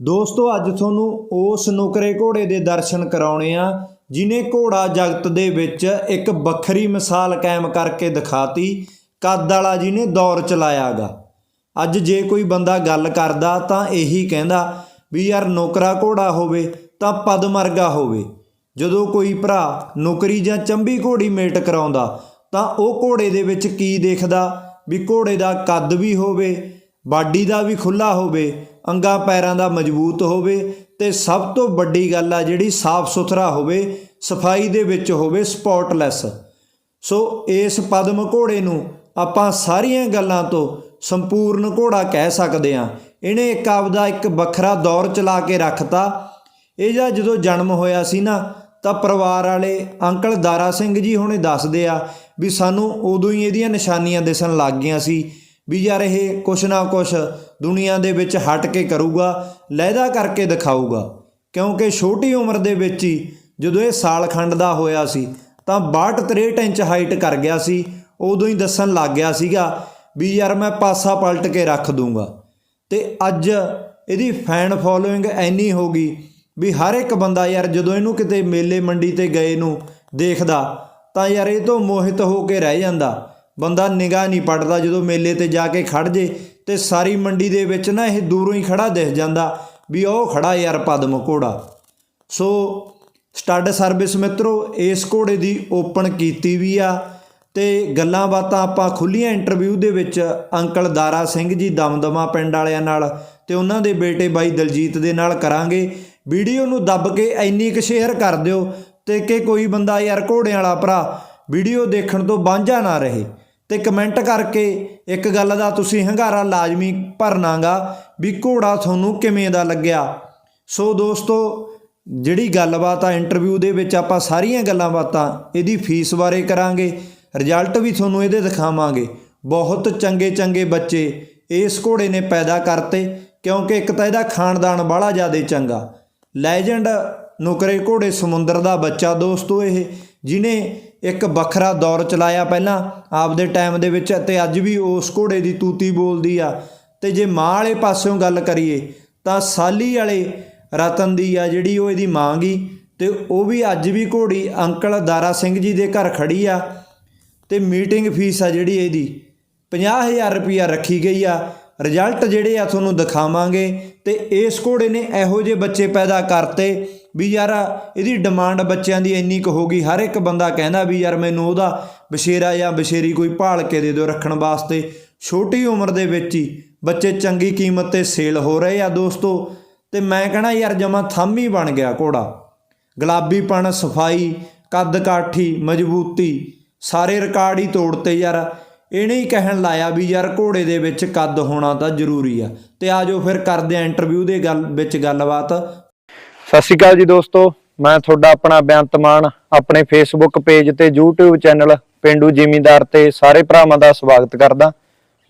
ਦੋਸਤੋ, ਅੱਜ ਤੁਹਾਨੂੰ ਉਸ ਨੁਕਰੇ ਘੋੜੇ ਦੇ ਦਰਸ਼ਨ ਕਰਾਉਣੇ ਆ, ਜਿਨੇ ਘੋੜਾ ਜਗਤ ਦੇ ਵਿੱਚ ਇੱਕ ਵੱਖਰੀ ਮਿਸਾਲ ਕਾਇਮ ਕਰਕੇ ਦਿਖਾਤੀ, ਕੱਦ ਵਾਲਾ ਜਿਹਨੇ ਦੌਰ ਚਲਾਇਆਗਾ। ਅੱਜ ਜੇ ਕੋਈ ਬੰਦਾ ਗੱਲ ਕਰਦਾ, ਤਾਂ ਇਹੀ ਕਹਿੰਦਾ ਵੀ ਯਾਰ ਨੌਕਰਾ ਘੋੜਾ ਹੋਵੇ, ਤਾਂ ਪਦਮਰਗਾ ਹੋਵੇ। ਜਦੋਂ ਕੋਈ ਭਰਾ ਨੌਕਰੀ ਜਾਂ ਚੰਬੀ ਘੋੜੀ ਮੇਟ ਕਰਾਉਂਦਾ, ਤਾਂ ਉਹ ਘੋੜੇ ਦੇ ਵਿੱਚ ਕੀ ਦੇਖਦਾ? ਵੀ ਘੋੜੇ ਦਾ ਕੱਦ ਵੀ ਹੋਵੇ, ਬਾਡੀ ਦਾ ਵੀ ਖੁੱਲਾ ਹੋਵੇ ਅੰਗਾਂ ਪੈਰਾਂ ਦਾ ਮਜ਼ਬੂਤ ਹੋਵੇ ਤੇ ਸਭ ਤੋਂ ਵੱਡੀ ਗੱਲ ਆ ਜਿਹੜੀ ਸਾਫ਼ ਸੁਥਰਾ ਹੋਵੇ, ਸਫ਼ਾਈ ਦੇ ਵਿੱਚ ਹੋਵੇ ਸਪੌਟਲੈਸ। ਸੋ ਇਸ ਪਦਮ ਘੋੜੇ ਨੂੰ ਆਪਾਂ ਸਾਰੀਆਂ ਗੱਲਾਂ ਤੋਂ ਸੰਪੂਰਨ ਘੋੜਾ ਕਹਿ ਸਕਦੇ ਹਾਂ। ਇਹਨੇ ਇੱਕ ਆਪਦਾ ਇੱਕ ਵੱਖਰਾ ਦੌਰ ਚਲਾ ਕੇ ਰੱਖਤਾ। ਇਹ ਜਾਂ ਜਦੋਂ ਜਨਮ ਹੋਇਆ ਸੀ ਨਾ, ਤਾਂ ਪਰਿਵਾਰ ਵਾਲੇ ਅੰਕਲ ਦਾਰਾ ਸਿੰਘ ਜੀ ਹੁਣੇ ਦੱਸਦੇ ਆ ਵੀ ਸਾਨੂੰ ਉਦੋਂ ਹੀ ਇਹਦੀਆਂ ਨਿਸ਼ਾਨੀਆਂ ਦਿਸਣ ਲੱਗ ਗਈਆਂ ਸੀ ਵੀ ਯਾਰ ਇਹ ਕੁਛ ਨਾ ਕੁਛ ਦੁਨੀਆ ਦੇ ਵਿੱਚ ਹਟ ਕੇ ਕਰੂਗਾ, ਲਹਿਦਾ ਕਰਕੇ ਦਿਖਾਊਗਾ। ਕਿਉਂਕਿ ਛੋਟੀ ਉਮਰ ਦੇ ਵਿੱਚ ਹੀ ਜਦੋਂ ਇਹ ਸਾਲ ਖੰਡ ਦਾ ਹੋਇਆ ਸੀ, ਤਾਂ 62 63 ਇੰਚ ਹਾਈਟ ਕਰ ਗਿਆ ਸੀ, ਉਦੋਂ ਹੀ ਦੱਸਣ ਲੱਗ ਗਿਆ ਸੀਗਾ ਵੀ ਯਾਰ ਮੈਂ ਪਾਸਾ ਪਲਟ ਕੇ ਰੱਖ ਦੂੰਗਾ। ਤੇ ਅੱਜ ਇਹਦੀ ਫੈਨ ਫੋਲੋਇੰਗ ਐਨੀ ਹੋ ਗਈ ਵੀ ਹਰ ਇੱਕ ਬੰਦਾ ਯਾਰ ਜਦੋਂ ਇਹਨੂੰ ਕਿਤੇ ਮੇਲੇ ਮੰਡੀ ਤੇ ਗਏ ਨੂੰ ਦੇਖਦਾ, ਤਾਂ ਯਾਰ ਇਹ ਤੋਂ ਮੋਹਿਤ ਹੋ ਕੇ ਰਹਿ ਜਾਂਦਾ। ਬੰਦਾ ਨਿਗਾਹ ਨਹੀਂ ਪੜਦਾ, ਜਦੋਂ ਮੇਲੇ ਤੇ ਜਾ ਕੇ ਖੜ ਜੇ ਤੇ ਸਾਰੀ ਮੰਡੀ ਦੇ ਵਿੱਚ ਨਾ ਇਹ ਦੂਰੋਂ ਹੀ ਖੜਾ ਦਿਖ ਜਾਂਦਾ ਵੀ ਉਹ ਖੜਾ ਯਾਰ ਪਦਮ ਘੋੜਾ। ਸੋ ਸਟੱਡ ਸਰਵਿਸ ਮਿੱਤਰੋ, ਇਸ ਘੋੜੇ ਦੀ ਓਪਨ ਕੀਤੀ ਵੀ ਆ ਤੇ ਗੱਲਾਂ ਬਾਤਾਂ ਆਪਾਂ ਖੁੱਲੀਆਂ ਇੰਟਰਵਿਊ ਦੇ ਵਿੱਚ ਅੰਕਲ ਦਾਰਾ ਸਿੰਘ ਜੀ, ਦਮਦਮਾ ਪਿੰਡ ਵਾਲਿਆਂ ਨਾਲ ਤੇ ਉਹਨਾਂ ਦੇ ਬੇਟੇ ਬਾਈ ਦਲਜੀਤ ਦੇ ਨਾਲ ਕਰਾਂਗੇ। ਵੀਡੀਓ ਨੂੰ ਦੱਬ ਕੇ ਇੰਨੀ ਕੁ ਸ਼ੇਅਰ ਕਰ ਦਿਓ ਤੇ ਕਿ ਕੋਈ ਬੰਦਾ ਯਾਰ ਘੋੜਿਆਂ ਵਾਲਾ ਭਰਾ ਵੀਡੀਓ ਦੇਖਣ ਤੋਂ ਵਾਂਝਾ ਨਾ ਰਹੇ। ਤੇ ਕਮੈਂਟ ਕਰਕੇ ਇੱਕ ਗੱਲ ਦਾ ਤੁਸੀਂ ਹੰਗਾਰਾ ਲਾਜ਼ਮੀ ਭਰਨਾਗਾ ਵੀ ਘੋੜਾ ਤੁਹਾਨੂੰ ਕਿਵੇਂ ਦਾ ਲੱਗਿਆ। ਸੋ ਦੋਸਤੋ, ਜਿਹੜੀ ਗੱਲਬਾਤ ਆ ਇੰਟਰਵਿਊ ਦੇ ਵਿੱਚ ਆਪਾਂ ਸਾਰੀਆਂ ਗੱਲਾਂ ਬਾਤਾਂ, ਇਹਦੀ ਫੀਸ ਬਾਰੇ ਕਰਾਂਗੇ ਰਿਜ਼ਲਟ ਵੀ ਤੁਹਾਨੂੰ ਇਹਦੇ ਦਿਖਾਵਾਂਗੇ। ਬਹੁਤ ਚੰਗੇ ਚੰਗੇ ਬੱਚੇ ਇਸ ਘੋੜੇ ਨੇ ਪੈਦਾ ਕਰਤੇ, ਕਿਉਂਕਿ ਇੱਕ ਤਾਂ ਇਹਦਾ ਖਾਨਦਾਨ ਬਾਹਲਾ ਜ਼ਿਆਦਾ ਚੰਗਾ। ਲੈਜੈਂਡ ਨੁਕਰੇ ਘੋੜੇ ਸਮੁੰਦਰ ਦਾ ਬੱਚਾ ਦੋਸਤੋ ਇਹ ਜਿਨੇ ਇੱਕ ਵੱਖਰਾ ਦੌਰ ਚਲਾਇਆ ਪਹਿਲਾਂ, ਆਪਦੇ ਟਾਈਮ ਦੇ ਵਿੱਚ ਤੇ ਅੱਜ ਵੀ ਉਸ ਘੋੜੇ ਦੀ ਤੂਤੀ ਬੋਲਦੀ ਆ। ਤੇ ਜੇ ਮਾਂ ਵਾਲੇ ਪਾਸਿਓਂ ਗੱਲ ਕਰੀਏ, ਤਾਂ ਸਾਲੀ ਵਾਲੇ ਰਤਨ ਦੀ ਆ ਜਿਹੜੀ ਉਹ ਇਹਦੀ ਮਾਂ ਗਈ ਤੇ ਉਹ ਵੀ ਅੱਜ ਵੀ ਘੋੜੀ ਅੰਕਲ ਦਾਰਾ ਸਿੰਘ ਜੀ ਦੇ ਘਰ ਖੜੀ ਆ। ਤੇ ਮੀਟਿੰਗ ਫੀਸ ਆ ਜਿਹੜੀ ਇਹਦੀ 50000 ਰੁਪਿਆ ਰੱਖੀ ਗਈ ਆ। ਰਿਜ਼ਲਟ ਜਿਹੜੇ ਆ ਤੁਹਾਨੂੰ ਦਿਖਾਵਾਂਗੇ। ਤੇ ਇਸ ਘੋੜੇ ਨੇ ਇਹੋ ਜਿਹੇ ਬੱਚੇ ਪੈਦਾ ਕਰਤੇ ਵੀ ਯਾਰ ਇਹਦੀ ਡਿਮਾਂਡ ਬੱਚਿਆਂ ਦੀ ਇੰਨੀ ਕੁ ਹੋ ਗਈ, ਹਰ ਇੱਕ ਬੰਦਾ ਕਹਿੰਦਾ ਵੀ ਯਾਰ ਮੈਨੂੰ ਉਹਦਾ ਬਸ਼ੇਰਾ ਜਾਂ ਬਸ਼ੇਰੀ ਕੋਈ ਭਾਲ ਕੇ ਦੇ ਦਿਓ ਰੱਖਣ ਵਾਸਤੇ। ਛੋਟੀ ਉਮਰ ਦੇ ਵਿੱਚ ਹੀ ਬੱਚੇ ਚੰਗੀ ਕੀਮਤ ਤੇ ਸੇਲ ਹੋ ਰਹੇ ਆ ਦੋਸਤੋ, ਤੇ ਮੈਂ ਕਹਣਾ ਯਾਰ ਜਮਾ ਥੰਮ ਹੀ ਬਣ ਗਿਆ ਘੋੜਾ। ਗੁਲਾਬੀਪਣ ਸਫ਼ਾਈ, ਕੱਦ ਕਾਠੀ, ਮਜ਼ਬੂਤੀ, ਸਾਰੇ ਰਿਕਾਰਡ ਹੀ ਤੋੜਤੇ ਯਾਰ। ਇਹਨੇ ਹੀ ਕਹਿਣ ਲਾਇਆ ਵੀ ਯਾਰ ਘੋੜੇ ਦੇ ਵਿੱਚ ਕੱਦ ਹੋਣਾ ਤਾਂ ਜ਼ਰੂਰੀ ਆ। ਤੇ ਆਜੋ ਫਿਰ ਕਰਦੇ ਆ ਇੰਟਰਵਿਊ ਦੇ ਗੱਲ, ਵਿੱਚ ਗੱਲਬਾਤ। ਸਤਿ ਸ਼੍ਰੀ ਅਕਾਲ ਜੀ ਦੋਸਤੋ, ਮੈਂ ਤੁਹਾਡਾ ਆਪਣਾ ਬੇਅੰਤ ਮਾਨ ਆਪਣੇ ਫੇਸਬੁੱਕ ਪੇਜ ਤੇ YouTube ਚੈਨਲ ਪਿੰਡੂ ਜ਼ਿਮੀਂਦਾਰ ਤੇ ਸਾਰੇ ਭਰਾਵਾਂ ਦਾ ਸਵਾਗਤ ਕਰਦਾ।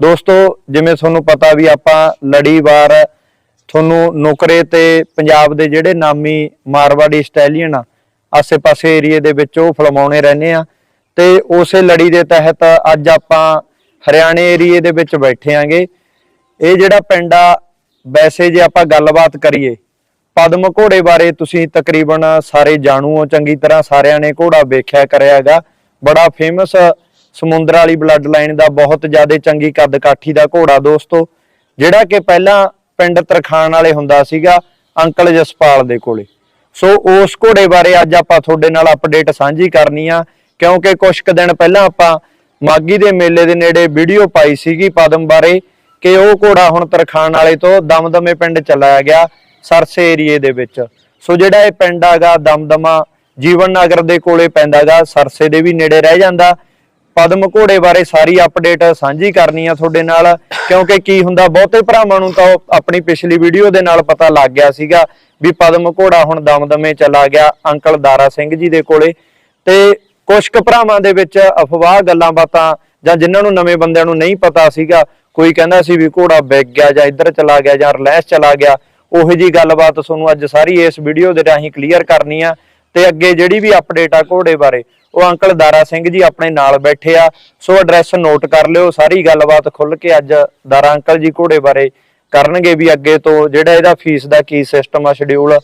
ਦੋਸਤੋ, ਜਿਵੇਂ ਤੁਹਾਨੂੰ ਪਤਾ ਵੀ ਆਪਾਂ ਲੜੀਵਾਰ ਤੁਹਾਨੂੰ ਨੌਕਰੇ ਤੇ ਪੰਜਾਬ ਦੇ ਜਿਹੜੇ ਨਾਮੀ ਮਾਰਵਾੜੀ ਸਟੈਲੀਅਨ ਆ, ਆਸੇ-ਪਾਸੇ ਏਰੀਏ ਦੇ ਵਿੱਚ ਉਹ ਫਲਮਾਉਣੇ ਰਹਿੰਦੇ ਆ ਤੇ ਉਸੇ ਲੜੀ ਦੇ ਤਹਿਤ ਅੱਜ ਆਪਾਂ ਹਰਿਆਣੇ ਏਰੀਏ ਦੇ ਵਿੱਚ ਬੈਠੇ ਆਂਗੇ। ਇਹ ਜਿਹੜਾ ਪਿੰਡ ਆ, ਵੈਸੇ ਜੇ ਆਪਾਂ ਗੱਲਬਾਤ ਕਰੀਏ ਪਦਮ ਘੋੜੇ ਬਾਰੇ ਤੁਸੀਂ ਤਕਰੀਬਨ ਸਾਰੇ ਜਾਣੂ ਹੋ, ਚੰਗੀ ਤਰ੍ਹਾਂ ਸਾਰਿਆਂ ਨੇ ਘੋੜਾ ਵੇਖਿਆ ਕਰਿਆਗਾ ਬੜਾ ਫੇਮਸ ਸਮੁੰਦਰ ਵਾਲੀ ਬਲੱਡ ਲਾਈਨ ਦਾ ਬਹੁਤ ਜ਼ਿਆਦਾ ਚੰਗੀ ਕੱਦ ਕਾਠੀ ਦਾ ਘੋੜਾ ਦੋਸਤੋ, ਜਿਹੜਾ ਕਿ ਪਹਿਲਾਂ ਪਿੰਡ ਤਰਖਾਣ ਵਾਲੇ ਹੁੰਦਾ ਸੀਗਾ, ਅੰਕਲ ਜਸਪਾਲ ਦੇ ਕੋਲੇ। ਸੋ ਉਸ ਘੋੜੇ ਬਾਰੇ ਅੱਜ ਆਪਾਂ ਤੁਹਾਡੇ ਨਾਲ ਅਪਡੇਟ ਸਾਂਝੀ ਕਰਨੀ ਆ, ਕਿਉਂਕਿ ਕੁਝ ਕੁ ਦਿਨ ਪਹਿਲਾਂ ਆਪਾਂ ਮਾਗੀ ਦੇ ਮੇਲੇ ਦੇ ਨੇੜੇ ਵੀਡੀਓ ਪਾਈ ਸੀਗੀ ਪਦਮ ਬਾਰੇ, ਕਿ ਉਹ ਘੋੜਾ ਹੁਣ ਤਰਖਾਣ ਵਾਲੇ ਤੋਂ ਦਮਦਮੇ ਪਿੰਡ ਚਲਾਇਆ ਗਿਆ। ਸਰਸੇ ਏਰੀਏ ਦੇ ਵਿੱਚ। ਸੋ ਜਿਹੜਾ ਇਹ ਪਿੰਡ ਆਗਾ, ਦਮਦਮਾ, ਜੀਵਨ ਨਗਰ ਦੇ ਕੋਲੇ ਪੈਂਦਾਗਾ, ਸਰਸੇ ਦੇ ਵੀ ਨੇੜੇ ਰਹਿ ਜਾਂਦਾ। ਪਦਮ ਘੋੜੇ ਬਾਰੇ ਸਾਰੀ ਅਪਡੇਟ ਸਾਂਝੀ ਕਰਨੀ ਆ ਤੁਹਾਡੇ ਨਾਲ, ਕਿਉਂਕਿ ਕੀ ਹੁੰਦਾ, ਬਹੁਤੇ ਭਰਾਵਾਂ ਨੂੰ ਤਾਂ ਆਪਣੀ ਪਿਛਲੀ ਵੀਡੀਓ ਦੇ ਨਾਲ ਪਤਾ ਲੱਗ ਗਿਆ ਸੀਗਾ ਵੀ ਪਦਮ ਘੋੜਾ ਹੁਣ ਦਮਦਮੇ ਚਲਾ ਗਿਆ, ਅੰਕਲ ਦਾਰਾ ਸਿੰਘ ਜੀ ਦੇ ਕੋਲੇ। ਤੇ ਕੁਝ ਕੁ ਭਰਾਵਾਂ ਦੇ ਵਿੱਚ ਅਫਵਾਹ ਗੱਲਾਂ ਬਾਤਾਂ ਜਾਂ ਜਿਨ੍ਹਾਂ ਨੂੰ ਨਵੇਂ ਬੰਦਿਆਂ ਨੂੰ ਨਹੀਂ ਪਤਾ ਸੀਗਾ, ਕੋਈ ਕਹਿੰਦਾ ਸੀ ਵੀ ਘੋੜਾ ਵਿਕ ਗਿਆ ਜਾਂ ਇੱਧਰ ਚਲਾ ਗਿਆ ਜਾਂ ਰਿਲੈਸ ਚਲਾ ਗਿਆ। ਉਹੋ ਜੀ ਗੱਲਬਾਤ ਤੁਹਾਨੂੰ ਅੱਜ ਸਾਰੀ ਇਸ ਵੀਡੀਓ ਦੇ ਰਾਹੀਂ ਕਲੀਅਰ ਕਰਨੀ ਆ ਤੇ ਅੱਗੇ ਜਿਹੜੀ ਵੀ ਅਪਡੇਟ ਆ ਘੋੜੇ ਬਾਰੇ, ਉਹ ਅੰਕਲ ਦਾਰਾ ਸਿੰਘ ਜੀ ਆਪਣੇ ਨਾਲ ਬੈਠੇ ਆ। ਸੋ ਐਡਰੈਸ ਨੋਟ ਕਰ ਲਿਓ, ਸਾਰੀ ਗੱਲਬਾਤ ਖੁੱਲ ਕੇ ਅੱਜ ਦਾਰਾ ਅੰਕਲ ਜੀ ਘੋੜੇ ਬਾਰੇ ਕਰਨਗੇ ਵੀ ਅੱਗੇ ਤੋਂ ਜਿਹੜਾ ਇਹਦਾ ਫੀਸ ਦਾ ਕੀ ਸਿਸਟਮ ਆ ਸ਼ਡਿਊਲ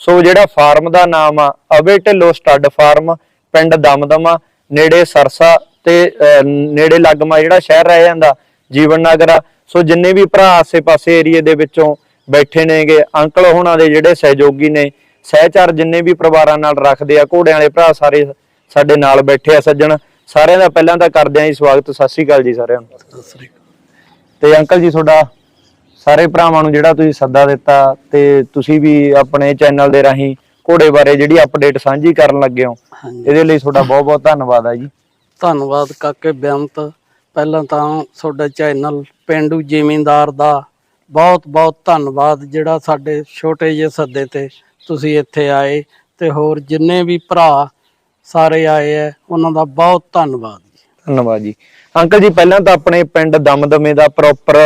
ਸੋ ਜਿਹੜਾ ਫਾਰਮ ਦਾ ਨਾਮ ਆ, ਅਵੇ ਢਿੱਲੋਂ ਸਟੱਡ ਫਾਰਮ ਪਿੰਡ ਦਮਦਮਾ ਨੇੜੇ ਸਰਸਾ ਤੇ ਨੇੜੇ ਲੱਗਮਾ ਜਿਹੜਾ ਸ਼ਹਿਰ ਰਹਿ ਜਾਂਦਾ ਜੀਵਨ ਨਗਰ ਸੋ ਜਿੰਨੇ ਵੀ ਭਰਾ ਆਸੇ-ਪਾਸੇ ਏਰੀਏ ਦੇ ਵਿੱਚੋਂ ਬੈਠੇ ਨੇਗੇ ਅੰਕਲ ਹੋਣਾ ਦੇ ਜਿਹੜੇ ਸਹਿਯੋਗੀ ਨੇ ਸਹਿਚਾਰ ਜਿੰਨੇ ਵੀ ਪਰਿਵਾਰਾਂ ਨਾਲ ਰੱਖਦੇ ਆ ਘੋੜਿਆਂ ਵਾਲੇ ਭਰਾ ਸਾਰੇ ਸਾਡੇ ਨਾਲ ਬੈਠੇ ਆ ਸੱਜਣ ਸਾਰਿਆਂ ਦਾ ਪਹਿਲਾਂ ਤਾਂ ਕਰਦੇ ਆਂ ਜੀ ਸਵਾਗਤ ਸਤਿ ਸ਼੍ਰੀ ਅਕਾਲ ਜੀ ਸਾਰਿਆਂ ਨੂੰ। ਤੇ ਅੰਕਲ ਜੀ ਤੁਹਾਡਾ ਸਾਰੇ ਭਰਾਵਾਂ ਨੂੰ ਜਿਹੜਾ ਤੁਸੀਂ ਸੱਦਾ ਦਿੱਤਾ ਤੇ ਤੁਸੀਂ ਵੀ ਆਪਣੇ ਚੈਨਲ ਦੇ ਰਾਹੀਂ ਘੋੜੇ ਬਾਰੇ ਜਿਹੜੀ ਅਪਡੇਟ ਸਾਂਝੀ ਕਰਨ ਲੱਗੇ ਹੋ ਇਹਦੇ ਲਈ ਤੁਹਾਡਾ ਬਹੁਤ ਬਹੁਤ ਧੰਨਵਾਦ ਆ ਜੀ। ਧੰਨਵਾਦ ਕਾਕੇ ਬੇਅੰਤ। ਪਹਿਲਾਂ ਤਾਂ ਤੁਹਾਡਾ ਚੈਨਲ ਪਿੰਡੂ ਜ਼ਿਮੀਂਦਾਰ ਦਾ ਬਹੁਤ ਬਹੁਤ ਧੰਨਵਾਦ ਜਿਹੜਾ ਸਾਡੇ ਛੋਟੇ ਜਿਹੇ ਸੱਦੇ ਤੇ ਤੁਸੀਂ ਇੱਥੇ ਆਏ ਤੇ ਹੋਰ ਜਿੰਨੇ ਵੀ ਭਰਾ ਸਾਰੇ ਆਏ ਐ ਉਹਨਾਂ ਦਾ ਬਹੁਤ ਧੰਨਵਾਦ ਜੀ। ਧੰਨਵਾਦ ਜੀ। ਅੰਕਲ ਜੀ ਪਹਿਲਾਂ ਤਾਂ ਆਪਣੇ ਪਿੰਡ ਦਮਦਮੇ ਦਾ ਪ੍ਰੋਪਰ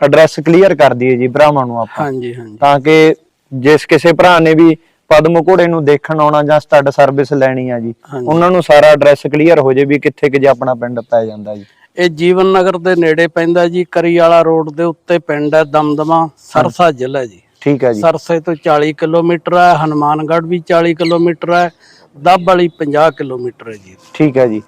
ਐਡਰੈਸ ਕਲੀਅਰ ਕਰ ਦਈਏ ਜੀ ਭਰਾਵਾਂ ਨੂੰ ਆਪਾਂ। ਹਾਂਜੀ ਹਾਂਜੀ। ਤਾਂ ਕਿ ਜਿਸ ਕਿਸੇ ਭਰਾ ਨੇ ਵੀ ਪਦਮ ਘੋੜੇ ਨੂੰ ਦੇਖਣ ਆਉਣਾ ਜਾਂ ਸਟੱਡ ਸਰਵਿਸ ਲੈਣੀ ਆ ਜੀ। ਉਹਨਾਂ ਨੂੰ ਸਾਰਾ ਐਡਰੈਸ ਕਲੀਅਰ ਹੋ ਜੇ ਵੀ ਕਿੱਥੇ ਕਿ ਜੇ ਆਪਣਾ ਪਿੰਡ ਪੈ ਜਾਂਦਾ ਜੀ। ਇਹ ਜੀਵਨ ਨਗਰ ਦੇ ਨੇੜੇ ਪੈਂਦਾ ਜੀ ਕਰੀ ਵਾਲਾ ਰੋਡ ਦੇ ਉੱਤੇ ਪਿੰਡ ਹੈ ਦਮਦਮਾ ਸਰਸਾ ਜ਼ਿਲ੍ਹਾ ਜੀ। ਠੀਕ ਹੈ ਜੀ। ਸਰਸੇ ਤੋਂ 40 ਕਿਲੋਮੀਟਰ ਹੈ ਹਨੂਮਾਨਗੜ੍ਹ ਵੀ 40 ਕਿਲੋਮੀਟਰ ਹੈ ਦੱਬ ਵਾਲੀ 50 ਕਿਲੋਮੀਟਰ ਹੈ ਜੀ। ਠੀਕ ਹੈ ਜੀ।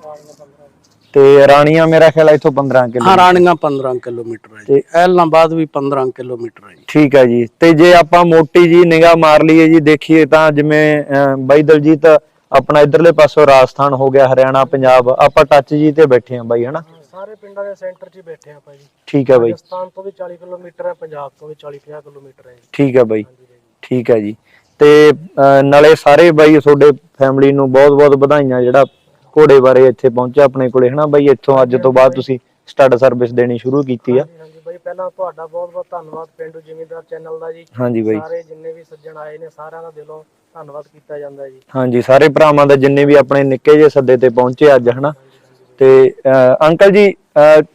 ਤੇ ਰਾਣੀਆਂ ਮੇਰਾ ਖਿਆਲ ਇੱਥੋਂ 15 ਕਿਲੋ ਹਾਂ ਰਾਣੀਆਂ 15 ਕਿਲੋਮੀਟਰ ਹੈ ਜੀ। ਐਲਨਾਬਾਦ ਵੀ 15 ਕਿਲੋਮੀਟਰ ਹੈ ਜੀ। ਠੀਕ ਹੈ ਜੀ। ਤੇ ਜੇ ਆਪਾਂ ਮੋਟੀ ਜੀ ਨਿਗਾਹ ਮਾਰ ਲਈਏ ਜੀ ਦੇਖੀਏ ਤਾਂ ਜਿਵੇਂ ਬਾਈ ਦਲਜੀਤ ਆਪਣਾ ਇਧਰਲੇ ਪਾਸੋਂ ਰਾਜਸਥਾਨ ਹੋ ਗਿਆ ਹਰਿਆਣਾ ਪੰਜਾਬ ਆਪਾਂ ਟੱਚ ਜੀ ਤੇ ਬੈਠੇ ਆਂ ਬਾਈ ਹਨਾ? ਸਾਰੇ ਪਿੰਡਾਂ ਦੇ ਸੈਂਟਰ 'ਚ ਹੀ ਬੈਠੇ ਆਪਾਂ ਜੀ। ਠੀਕ ਹੈ ਬਾਈ। ਰਾਜਸਥਾਨ ਤੋਂ ਵੀ 40 ਕਿਲੋਮੀਟਰ ਹੈ ਪੰਜਾਬ ਤੋਂ ਵੀ 40 50 ਕਿਲੋਮੀਟਰ ਹੈ ਠੀਕ ਹੈ ਬਾਈ। ਠੀਕ ਹੈ ਜੀ। ਤੇ ਨਾਲੇ ਸਾਰੇ ਬਾਈ ਤੁਹਾਡੇ ਫੈਮਿਲੀ ਨੂੰ ਬਹੁਤ-ਬਹੁਤ ਵਧਾਈਆਂ ਜਿਹੜਾ ਘੋੜੇ ਬਾਰੇ ਇੱਥੇ ਪਹੁੰਚਿਆ ਆਪਣੇ ਕੋਲੇ ਹਨਾ ਬਾਈ? ਇੱਥੋਂ ਅੱਜ ਤੋਂ ਬਾਅਦ ਤੁਸੀਂ ਸਟੱਡ ਸਰਵਿਸ ਦੇਣੀ ਸ਼ੁਰੂ ਕੀਤੀ ਆ। ਹਾਂਜੀ ਬਾਈ ਪਹਿਲਾਂ ਤੁਹਾਡਾ ਬਹੁਤ ਬਹੁਤ ਧੰਨਵਾਦ ਪਿੰਡੂ ਜ਼ਿਮੀਂਦਾਰ ਚੈਨਲ ਦਾ ਜੀ। ਹਾਂਜੀ ਬਾਈ। ਸਾਰੇ ਜਿੰਨੇ ਵੀ ਸੱਜਣ ਆਏ ਨੇ ਸਾਰਿਆਂ ਦਾ ਦਿਲੋਂ ਧੰਨਵਾਦ ਕੀਤਾ ਜਾਂਦਾ ਜੀ। ਹਾਂਜੀ ਸਾਰੇ ਭਰਾਵਾਂ ਦਾ ਜਿੰਨੇ ਵੀ ਆਪਣੇ ਨਿੱਕੇ ਜਿਹੇ ਸੱਦੇ ਤੇ ਪਹੁੰਚੇ ਅੱਜ ਹਨਾ? ਤੇ ਅੰਕਲ ਜੀ